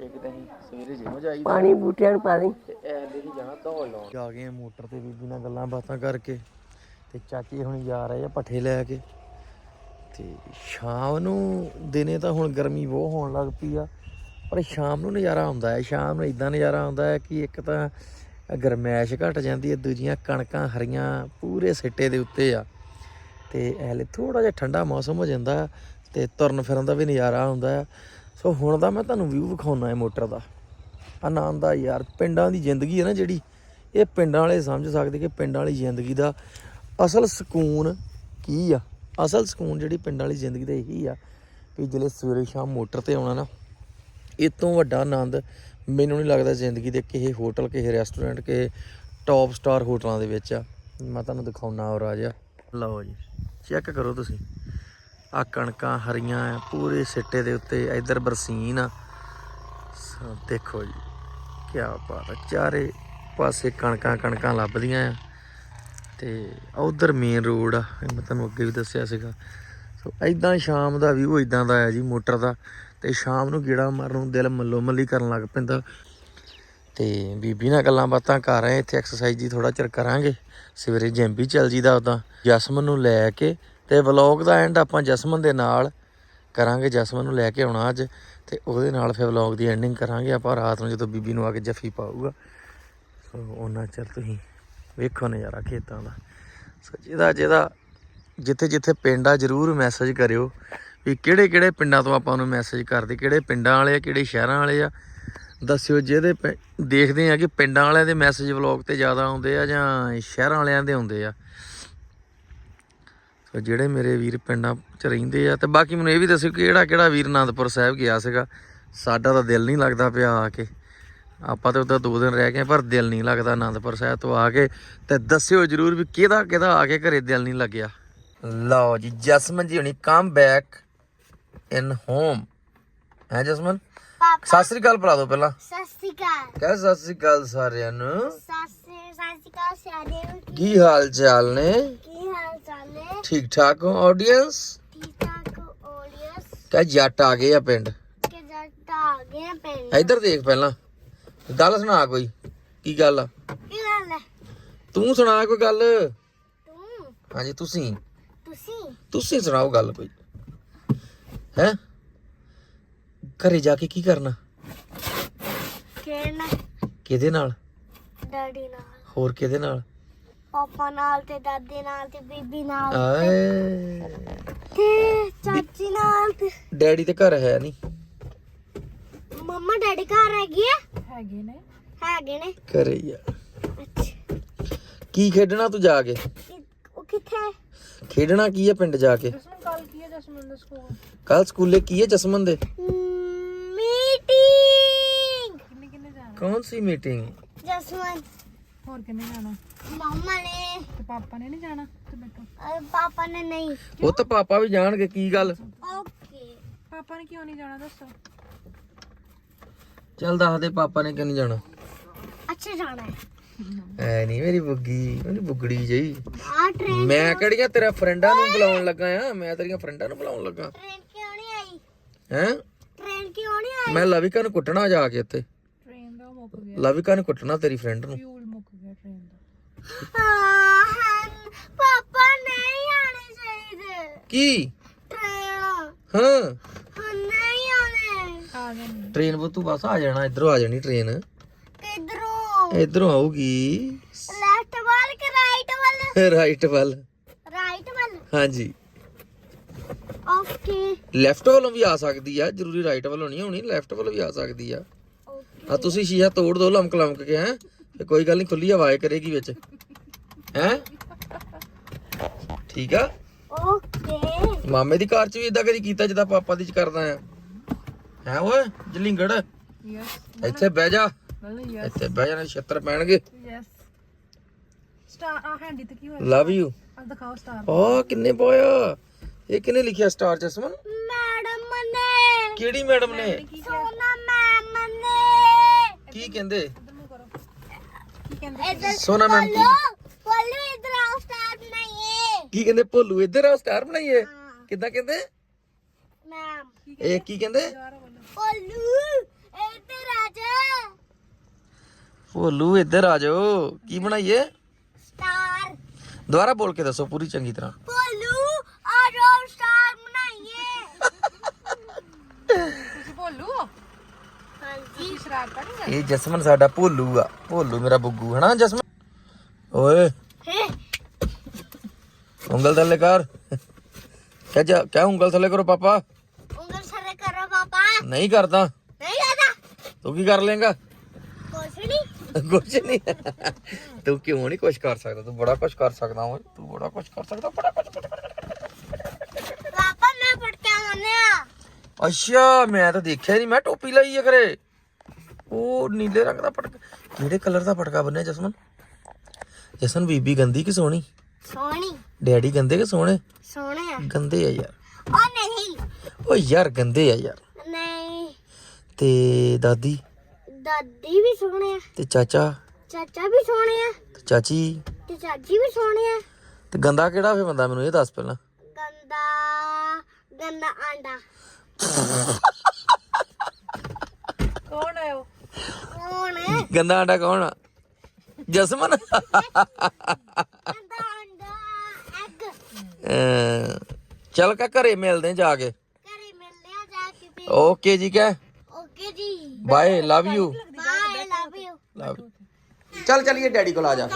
ਇੱਕ ਤਾਂ ਅਸੀਂ ਸਵੇਰੇ ਜਿਮ ਜਾਈਦਾ। ਪਾਣੀ ਬੂਟਿਆਂ ਨੂੰ ਪਾ ਦੇ ਤੇ ਐ ਦੇ ਹੀ ਜਾਣਾ ਧੌਲ ਲਾਉਣ। ਜਾ ਗਏ ਆ ਮੋਟਰ ਤੇ ਬੀਬੀ ਨਾਲ ਗੱਲਾਂ ਬਾਤਾਂ ਕਰਕੇ। ਤੇ ਚਾਚੀ ਹੁਣ ਜਾ ਰਹੇ ਆ ਪੱਠੇ ਲੈ ਕੇ। ਤੇ ਸ਼ਾਮ ਨੂੰ, ਦਿਨੇ ਤਾਂ ਹੁਣ ਗਰਮੀ ਬਹੁਤ ਹੋਣ ਲੱਗ ਪਈ ਆ, ਪਰ ਸ਼ਾਮ ਨੂੰ ਨਜ਼ਾਰਾ ਆਉਂਦਾ ਹੈ। ਸ਼ਾਮ ਨੂੰ ਇਦਾਂ ਨਜ਼ਾਰਾ ਆਉਂਦਾ ਹੈ ਕਿ ਇੱਕ ਤਾਂ ਗਰਮੈਸ਼ ਘਟ ਜਾਂਦੀ ਹੈ, ਦੂਜੀਆਂ ਕਣਕਾਂ ਹਰੀਆਂ ਪੂਰੇ ਸਿੱਟੇ ਦੇ ਉੱਤੇ ਆ। ਤੇ ਐਲੇ ਥੋੜਾ ਜਿਹਾ ਠੰਡਾ ਮੌਸਮ ਹੋ ਜਾਂਦਾ ਤੇ ਤੁਰਨ ਫਿਰਨ ਦਾ ਵੀ ਨਜ਼ਾਰਾ ਆਉਂਦਾ ਹੈ। ਸੋ ਹੁਣ ਦਾ ਮੈਂ ਤੁਹਾਨੂੰ ਵਿਊ ਵਿਖਾਉਣਾ ਹੈ ਮੋਟਰ ਦਾ। ਆਨੰਦ ਆ ਯਾਰ, ਪਿੰਡਾਂ ਦੀ ਜ਼ਿੰਦਗੀ ਹੈ ਨਾ ਜਿਹੜੀ, ਇਹ ਪਿੰਡਾਂ ਵਾਲੇ ਸਮਝ ਸਕਦੇ ਕਿ ਪਿੰਡਾਂ ਵਾਲੀ ਜ਼ਿੰਦਗੀ ਦਾ ਅਸਲ ਸਕੂਨ ਕੀ ਆ? ਅਸਲ ਸਕੂਨ ਜਿਹੜੀ ਪਿੰਡਾਂ ਵਾਲੀ ਜ਼ਿੰਦਗੀ ਦਾ ਇਹੀ ਆ ਵੀ ਜਿਹੜੇ ਸਵੇਰੇ ਸ਼ਾਮ ਮੋਟਰ ਤੇ ਆਉਣਾ ਨਾ, ਇਹ ਤੋਂ ਵੱਡਾ ਆਨੰਦ ਮੈਨੂੰ ਨਹੀਂ ਲੱਗਦਾ ਜ਼ਿੰਦਗੀ ਦੇ ਕਿਸੇ ਹੋਟਲ, ਕਿਸੇ ਰੈਸਟੋਰੈਂਟ ਕਿਸੇ ਟੌਪ ਸਟਾਰ ਹੋਟਲਾਂ ਦੇ ਵਿੱਚ ਆ। ਮੈਂ ਤੁਹਾਨੂੰ ਦਿਖਾਉਣਾ ਹੋਰ ਆ ਜਾ ਲਓ ਜੀ ਚੈੱਕ ਕਰੋ ਤੁਸੀਂ। ਆ ਕਣਕਾਂ ਹਰੀਆਂ ਆ, ਪੂਰੇ ਸਿੱਟੇ ਦੇ ਉੱਤੇ ਇਧਰ ਬਰਸੀਨ ਆ। ਦੇਖੋ ਜੀ ਕੀ ਬਾਤ ਆ। ਚਾਰੇ ਪਾਸੇ ਕਣਕਾਂ ਕਣਕਾਂ ਲੱਭਦੀਆਂ ਆ। ਤੇ ਉਧਰ ਮੇਨ ਰੋਡ ਆ, ਇਹ ਮੈਂ ਤੁਹਾਨੂੰ ਅੱਗੇ ਵੀ ਦੱਸਿਆ ਸੀਗਾ। ਸੋ ਐਦਾਂ ਸ਼ਾਮ ਦਾ ਵੀ ਉਹ ਇਦਾਂ ਦਾ ਆ ਜੀ, ਮੋਟਰ ਦਾ। ਤੇ ਸ਼ਾਮ ਨੂੰ ਗੇੜਾ ਮਾਰਨ ਨੂੰ ਦਿਲ ਮੱਲੋ ਮੱਲੀ ਕਰਨ ਲੱਗ ਪੈਂਦਾ। ਤੇ ਬੀਬੀ ਨਾਲ ਗੱਲਾਂ ਬਾਤਾਂ ਕਰ ਰਹੇ, ਇੱਥੇ ਐਕਸਰਸਾਈਜ਼ ਦੀ ਥੋੜਾ ਚਿਰ ਕਰਾਂਗੇ। ਸਵੇਰੇ ਜਿਮ ਵੀ ਚੱਲ ਜੀਦਾ ਉਦਾਂ ਜਸਮਨ ਨੂੰ ਲੈ ਕੇ ਤੇ ਵਲੌਗ ਦਾ ਐਂਡ ਆਪਾਂ ਜਸਮਨ ਦੇ ਨਾਲ ਕਰਾਂਗੇ। ਜਸਮਨ ਨੂੰ ਲੈ ਕੇ ਆਉਣਾ ਅੱਜ ਤੇ ਉਹਦੇ ਨਾਲ ਫਿਰ ਵਲੌਗ ਦੀ ਐਂਡਿੰਗ ਕਰਾਂਗੇ। ਆਪਾਂ ਰਾਤ ਨੂੰ ਜਦੋਂ ਬੀਬੀ ਨੂੰ ਆ ਕੇ ਜੱਫੀ ਪਾਊਗਾ। ਸੋ ਉਹਨਾਂ ਚਿਰ ਤੁਸੀਂ ਵੇਖੋ ਨਜ਼ਾਰਾ ਖੇਤਾਂ ਦਾ। ਸੋ ਜਿਹਦਾ ਜਿਹਦਾ ਜਿੱਥੇ ਜਿੱਥੇ ਪਿੰਡ ਆ ਜਰੂਰ ਮੈਸੇਜ ਕਰਿਓ ਵੀ ਕਿਹੜੇ ਕਿਹੜੇ ਪਿੰਡਾਂ ਤੋਂ ਆਪਾਂ ਨੂੰ ਮੈਸੇਜ ਕਰਦੇ, ਕਿਹੜੇ ਪਿੰਡਾਂ ਵਾਲੇ ਆ, ਕਿਹੜੇ ਸ਼ਹਿਰਾਂ ਵਾਲੇ ਆ। ਦੱਸਿਓ ਜਿਹਦੇ ਪਿੰ- ਦੇਖਦੇ ਆ ਕਿ ਪਿੰਡਾਂ ਵਾਲਿਆਂ ਦੇ ਮੈਸੇਜ ਵਲੌਗ ਤੇ ਜ਼ਿਆਦਾ ਆਉਂਦੇ ਆ ਜਾਂ ਸ਼ਹਿਰਾਂ ਵਾਲਿਆਂ ਦੇ ਆਉਂਦੇ ਆ। ਸੋ ਜਿਹੜੇ ਮੇਰੇ ਵੀਰ ਪਿੰਡਾਂ 'ਚ ਰਹਿੰਦੇ ਆ, ਤੇ ਬਾਕੀ ਮੈਨੂੰ ਇਹ ਵੀ ਦੱਸਿਓ ਕਿ ਕਿਹੜਾ ਕਿਹੜਾ ਵੀਰ ਆਨੰਦਪੁਰ ਸਾਹਿਬ ਗਿਆ ਸੀਗਾ। ਸਾਡਾ ਤਾਂ ਦਿਲ ਨਹੀਂ ਲੱਗਦਾ ਪਿਆ ਆ ਕੇ। ਆਪਾਂ ਤਾਂ ਉਦੋਂ ਦੋ ਦਿਨ ਰਹਿ ਗਏ ਪਰ ਦਿਲ ਨਹੀਂ ਲੱਗਦਾ ਆਨੰਦਪੁਰ ਸਾਹਿਬ ਤੋਂ ਆ ਕੇ। ਤੇ ਦੱਸਿਓ ਜਰੂਰ ਵੀ ਕਿਹਦਾ ਕਿਹਦਾ ਆ ਕੇ ਘਰੇ ਦਿਲ ਨਹੀਂ ਲੱਗਿਆ। ਲਓ ਜੀ ਜਸਮਨ ਜੀ ਹੁਣੀ ਕਮ ਬੈਕ ਇਨ ਹੋਮ ਹੈ ਜਸਮਨ? ਸਤਿ ਸ੍ਰੀ ਅਕਾਲ ਬੁਲਾ ਦਿਓ ਪਹਿਲਾਂ। ਸਤਿ ਸ਼੍ਰੀ ਅਕਾਲ। ਕਹਿ ਸਤਿ ਸ੍ਰੀ ਅਕਾਲ ਸਾਰਿਆਂ ਨੂੰ। ਸਤਿ ਸ਼੍ਰੀ ਸਤਿ ਸ਼੍ਰੀ ਅਕਾਲ ਸਾਰਿਆਂ ਨੂੰ। ਕੀ ਹਾਲ ਚਾਲ ਨੇ? ਕੀ ਹਾਲ ਚਾਲ ਹੈ ਠੀਕ ਠਾਕ ਹੋ ਆਡੀਅנס ਠੀਕ ਠਾਕ ਓਲੀਅਸ ਕਹ ਜੱਟ ਆ ਗਏ ਆ ਪਿੰਡ? ਕੇ ਜੱਟ ਆ ਗਏ ਪਿੰਡ? ਇੱਧਰ ਦੇਖ ਪਹਿਲਾਂ। ਗੱਲ ਸੁਣਾ ਕੋਈ ਕੀ ਗੱਲ ਆ? ਕੀ ਗੱਲ ਹੈ ਤੂੰ ਸੁਣਾ ਕੋਈ ਗੱਲ? ਤੂੰ? ਹਾਂਜੀ ਤੁਸੀਂ। ਤੁਸੀਂ? ਤੁਸੀਂ ਸੁਣਾਓ ਗੱਲ ਕੋਈ। ਹੈ? ਘਰੇ ਜਾ ਕੇ ਕੀ ਕਰਨਾ? ਖੇਡਣਾ ਕਿਹਦੇ ਨਾਲ? ਡੈਡੀ ਨਾਲ। ਹੋਰ ਕਿਹਦੇ ਨਾਲ? ਪਾਪਾ ਨਾਲ ਤੇ ਦਾਦੀ ਨਾਲ ਤੇ ਬੀਬੀ ਨਾਲ। ਆਏ। ਤੇ ਚਾਚੀ ਨਾਲ ਤੇ ਡੈਡੀ ਤੇ ਘਰ ਹੈ ਨਹੀਂ। ਮੰਮਾ ਡੈਡੀ ਘਰ ਹੈਗੇ ਆ? ਹੈਗੇ ਨੇ। ਹੈਗੇ ਨੇ। ਘਰੇ ਹੀ ਆ। ਅੱਛਾ। ਕੀ ਖੇਡਣਾ ਤੂੰ ਜਾ ਕੇ? ਕਿ- ਉਹ ਕਿੱਥੇ? ਖੇਡਣਾ ਕੀ ਹੈ ਪਿੰਡ ਜਾ ਕੇ? ਜਸਮਨ ਕੱਲ ਕੀ ਹੈ ਜਸਮਨ ਦੇ ਸਕੂਲ? ਕੱਲ ਸਕੂਲੇ ਕੀ ਹੈ ਜਸਮਨ ਦੇ? ਮੀਟਿੰਗ। ਕਿੰਨੇ ਕਿੰਨੇ ਜਾਣਾ? ਕੌਣ ਸੀ ਮੀਟਿੰਗ? ਜਸਵੰਤ ਹੋਰ ਕਿੰਨੇ ਜਾਣਾ? ਮੰਮਾ ਨੇ। ਤੇ ਪਾਪਾ ਨੇ ਨਹੀਂ ਜਾਣਾ? ਤੇ ਬੈਠੋ ਅਹ ਪਾਪਾ ਨੇ ਨਹੀਂ। ਉਹ ਤਾਂ ਪਾਪਾ ਵੀ ਜਾਣਗੇ ਕੀ ਗੱਲ? ਓਕੇ। ਪਾਪਾ ਨੇ ਕਿਉਂ ਨਹੀਂ ਜਾਣਾ ਦੱਸੋ? ਚੱਲ ਦੱਸ ਦੇ ਪਾਪਾ ਨੇ ਕਿਉਂ ਨਹੀਂ ਜਾਣਾ? ਅੱਛਾ ਜਾਣਾ ਹੈ। ਐ ਨਹੀਂ ਮੇਰੀ ਬੁੱਗੀ ਮੇਰੀ ਬੁੱਗੜੀ ਜਈ ਆ ਟ੍ਰੇਨ ਮੈਂ ਕਿਹੜੀਆਂ ਤੇਰਾ ਫਰੈਂਡਾਂ ਨੂੰ ਬੁਲਾਉਣ ਲੱਗਾ ਆ? ਮੈਂ ਤੇਰੀਆਂ ਫਰੈਂਡਾਂ ਨੂੰ ਬੁਲਾਉਣ ਲੱਗਾ। ਟ੍ਰੇਨ ਕਿਉਂ ਨਹੀਂ ਆਈ? ਹੈ? ਟ੍ਰੇਨ ਕਿਉਂ ਨਹੀਂ ਆਈ? ਮੈਂ ਲਵਿਕਾ ਨੂੰ ਕੁੱਟਣਾ ਜਾ ਕੇ ਉੱਥੇ ਟ੍ਰੇਨ ਦਾ ਮੁੱਕ ਗਿਆ। ਲਵਿਕਾ ਨੂੰ ਕੁੱਟਣਾ ਤੇਰੀ ਫਰੈਂਡ ਨੂੰ। ਫਿਊਲ ਮੁੱਕ ਗਿਆ ਟ੍ਰੇਨ ਦਾ। ਹਾਂ ਹਨ ਪਾਪਾ ਨਹੀਂ ਆਣੇ ਚਾਹੀਦੇ। ਕੀ? ਟ੍ਰੇਨ ਹਾਂ। ਆ ਨੇ ਟ੍ਰੇਨ ਬੋ ਤੂੰ ਬਸ ਆ ਜਾਣਾ ਇਧਰੋਂ ਆ ਜਾਣੀ ਟ੍ਰੇਨ। ਕਿਧਰੋਂ? ਇਧਰੋਂ ਆਊਗੀ। ਲੈਫਟ ਵੱਲ ਕਿ ਰਾਈਟ ਵੱਲ? ਰਾਈਟ ਵੱਲ। ਰਾਈਟ ਵੱਲ? ਹਾਂਜੀ। ਓਕੇ ਲੈਫਟ ਵੱਲੋਂ ਵੀ ਆ ਸਕਦੀ ਆ ਜ਼ਰੂਰੀ ਰਾਈਟ ਵੱਲੋਂ ਨਹੀਂ ਹੋਣੀ ਲੈਫਟ ਵੱਲੋਂ ਵੀ ਆ ਸਕਦੀ ਆ। ਆ ਤੁਸੀਂ ਸ਼ੀਸ਼ਾ ਤੋੜ ਦੋ ਲਮਕ ਲਮਕ ਕੇ ਹੈ? ਤੇ ਕੋਈ ਗੱਲ ਨਹੀਂ ਖੁੱਲੀ ਹਵਾ ਕਰੇਗੀ ਵਿੱਚ। ਹੈ? ਠੀਕ ਆ? ਓਕੇ ਮਾਮੇ ਦੀ ਕਾਰ ਚ ਵੀ ਇਦਾਂ ਕਦੀ ਕੀਤਾ ਜਿੱਦਾਂ ਪਾਪਾ ਦੀ ਚ ਕਰਦਾ ਆ? ਹੈ ਓਏ ਜਲਿੰਗੜ ਯੈਸ ਇੱਥੇ ਬਹਿ ਜਾ। ਬਲ ਯੈਸ ਇੱਥੇ ਬਹਿ ਜਾਣਾ ਛੱਤਰ ਪੈਣਗੇ। ਯੈਸ ਸਟਾਰ ਆ ਹੈਂਡੀ ਤੇ ਕੀ ਹੋਇਆ? ਲਵ ਯੂ ਆ ਦਿਖਾਓ ਸਟਾਰ ਆ ਕਿੰਨੇ ਪਾਇਆ ਇਹ ਕਿੰਨੇ ਲਿਖਿਆ ਸਟਾਰ ਜਸਮਨ ਮੈਡਮ ਨੇ। ਕਿਹੜੀ ਮੈਡਮ ਨੇ? ਸੋਨਾ ਮੈਮ ਨੇ। ਕੀ ਕਹਿੰਦੇ? ਕੀ ਕਹਿੰਦੇ? ਸੋਨਾ ਮੈਮ ਕੀ? ਬੋਲੋ ਇਧਰ ਆਓ ਸਟਾਰ ਬਣਾਈਏ। ਕੀ ਕਹਿੰਦੇ? ਭੋਲੂ ਇੱਧਰ ਆ ਸਟਾਰ ਬਣਾਈਏ। ਕਿੱਦਾਂ ਕਹਿੰਦੇ? ਮੈਮ। ਇਹ ਕੀ ਕਹਿੰਦੇ? ਬੋਲੂ ਇਧਰ ਆ ਜਾ ਭੋਲੂ ਇੱਧਰ ਆ ਜਾਓ। ਕੀ ਬਣਾਈਏ? ਸਟਾਰ। ਦੁਬਾਰਾ ਬੋਲ ਕੇ ਦੱਸੋ ਪੂਰੀ ਚੰਗੀ ਤਰ੍ਹਾਂ। ਬੋਲੂ ਆ ਜਾਓ ਸਟਾਰ ਬਣਾਈਏ। ਤੁਸੀਂ ਭੋਲੂ ਹੋ? ਹਾਂਜੀ। ਕੀ ਸ਼ਰਾਰਤਾਂ ਨਹੀਂ ਇਹ ਜਸਮਨ ਸਾਡਾ ਭੋਲੂ ਆ। ਭੋਲੂ ਮੇਰਾ ਬੁੱਗੂ ਹਨਾ ਜਸਮਨ? ਓਏ। ਉਂਗਲ ਥੱਲੇ ਕਰ। ਕਹਿ ਜਾ ਕਹਿ ਉਂਗਲ ਥੱਲੇ ਕਰੋ ਪਾਪਾ। ਨਹੀਂ ਕਰਦਾ। ਨਹੀਂ ਆਦਾ ਤੂੰ ਕੀ ਕਰ ਲੇਗਾ ਕੁਛ ਨਹੀਂ। ਕੁਝ ਨਹੀਂ। ਤੂੰ ਕਿਉਂ ਨਹੀਂ ਕੁਝ ਕਰ ਸਕਦਾ? ਤੂੰ ਬੜਾ ਕੁਝ ਕਰ ਸਕਦਾ ਓਏ। ਤੂੰ ਬੜਾ ਕੁਝ ਕਰ ਸਕਦਾ ਬੜਾ ਕੁਝ ਪਾਪਾ ਮੈਂ ਪਟਕਾ ਮੰਨਿਆ ਅੱਛਾ ਮੈਂ ਤਾਂ ਦੇਖਿਆ ਨਹੀਂ। ਮੈਂ ਟੋਪੀ ਲਾਈ ਹੈ ਕਰੇ ਉਹ ਨੀਲੇ ਰੰਗ ਦਾ ਪਟਕਾ ਕਿਹੜੇ ਕਲਰ ਦਾ ਪਟਕਾ ਬੰਨਿਆ ਜਸਮਨ? ਜਸਮਨ ਬੀਬੀ ਗੰਦੀ ਕਿ ਸੋਹਣੀ? ਸੋਹਣੀ। ਡੈਡੀ ਗੰਦੇ ਕਿ ਸੋਹਣੇ? ਸੋਹਣੇ ਆ। ਗੰਦੇ ਆ ਯਾਰ। ਉਹ ਨਹੀਂ। ਓ ਯਾਰ ਗੰਦੇ ਆ ਯਾਰ। ਤੇ ਦਾਦੀ? ਦਾਦੀ ਵੀ ਸੋਹਣੇ ਆ। ਤੇ ਚਾਚਾ? ਚਾਚਾ ਵੀ ਸੋਹਣੇ ਆ। ਤੇ ਚਾਚੀ? ਤੇ ਚਾਚੀ ਵੀ ਸੋਹਣੇ ਆ। ਤੇ ਗੰਦਾ ਕਿਹੜਾ ਫੇ ਬੰਦਾ ਮੈਨੂੰ ਇਹ ਦੱਸ ਪਹਿਲਾਂ। ਗੰਦਾ ਗੰਦਾ ਆਂਡਾ। ਕੌਣ ਹੈ ਉਹ? ਕੌਣ ਹੈ? ਗੰਦਾ ਆਂਡਾ ਕੌਣ ਆ? ਜਸਮਨ? ਗੰਦਾ ਆਂਡਾ ਐਗ ਅਹ, ਚੱਲ ਕਾ ਘਰੇ ਮਿਲਦੇ ਆਂ ਜਾ ਕੇ। ਘਰੇ ਮਿਲਦੇ ਆ ਜਾ ਕੇ ਓਕੇ ਜੀ ਕਹਿ। ਓਕੇ ਜੀ। Bye love you bye love you love ਚੱਲ ਚਲੀਏ ਡੈਡੀ ਕੋਲ ਆ ਜਾ।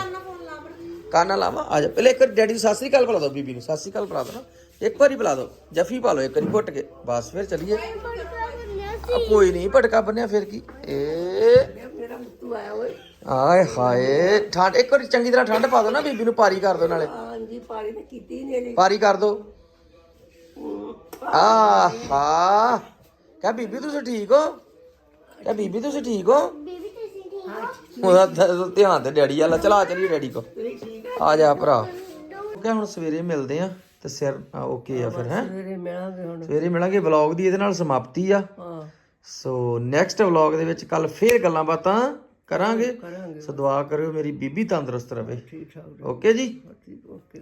ਕਾਨਾ ਲਾਵਾ? ਆ ਜਾ। ਪਹਿਲੇ ਇੱਕ ਵਾਰੀ ਡੈਡੀ ਨੂੰ ਸਤਿ ਸ੍ਰੀ ਅਕਾਲ ਬੁਲਾ ਦਿਓ ਬੀਬੀ ਨੂੰ। ਸਤਿ ਸ੍ਰੀ ਅਕਾਲ ਬੁਲਾ ਦੋ ਨਾ। ਇੱਕ ਵਾਰੀ ਬੁਲਾ ਦਿਓ ਜੱਫੀ ਪਾ ਲਓ ਇੱਕ ਵਾਰੀ ਘੁੱਟ ਕੇ। ਬਸ ਫਿਰ ਚਲੀਏ। ਆ ਕੋਈ ਨਹੀਂ ਪਟਕਾ ਬੰਨਿਆ ਫਿਰ ਕੀ? ਏ। ਮੇਰਾ ਮੁੱਤੂ ਆਇਆ ਓਏ ਆਏ ਹਾਏ। ਠੰਡ ਇੱਕ ਵਾਰੀ ਚੰਗੀ ਤਰ੍ਹਾਂ ਠੰਡ ਪਾ ਦਿਓ ਨਾ ਬੀਬੀ ਨੂੰ ਪਾਰੀ ਕਰ ਦਿਓ ਨਾਲੇ। ਹਾਂਜੀ ਪਾਣੀ ਤਾਂ ਕੀਤੀ ਨਹੀਂ ਇਹਨੇ ਪਾਰੀ ਕਰ ਦਿਓ ਆਹਾ ਕਹ ਬੀਬੀ ਤੁਸੀਂ ਠੀਕ ਹੋ? ਕਹ ਬੀਬੀ ਤੁਸੀਂ ਠੀਕ ਹੋ? ਬੀਬੀ ਤੁਸੀਂ ਠੀਕ ਉਹਦਾ ਧ- ਧਿਆਨ ਤੇ ਡੈਡੀ ਵਾਲਾ ਚਲਾ ਚਲੀਏ ਡੈਡੀ ਕੋ ਆ ਜਾ ਭਰਾ। ਕਿ ਹੁਣ ਸਵੇਰੇ ਮਿਲਦੇ ਆ ਤੇ ਸਿਰ ਓਕੇ ਆ ਫਿਰ ਹੈ? ਸਵੇਰੇ ਮਿਲਾਂਗੇ ਹੁਣ। ਸਵੇਰੇ ਮਿਲਾਂਗੇ ਵਲੌਗ ਦੀ ਇਹਦੇ ਨਾਲ ਸਮਾਪਤੀ ਆ। ਹਾਂ। ਸੋ ਨੈਕਸਟ ਵਲੌਗ ਦੇ ਵਿੱਚ ਕੱਲ ਫੇਰ ਗੱਲਾਂ ਬਾਤਾਂ ਕਰਾਂਗੇ। ਸੋ ਦੁਆ ਕਰਿਓ ਮੇਰੀ ਬੀਬੀ ਤੰਦਰੁਸਤ ਰਵੇ। ਠੀਕ ਠਾਕ ਓਕੇ ਜੀ? ਠੀਕ ਓਕੇ।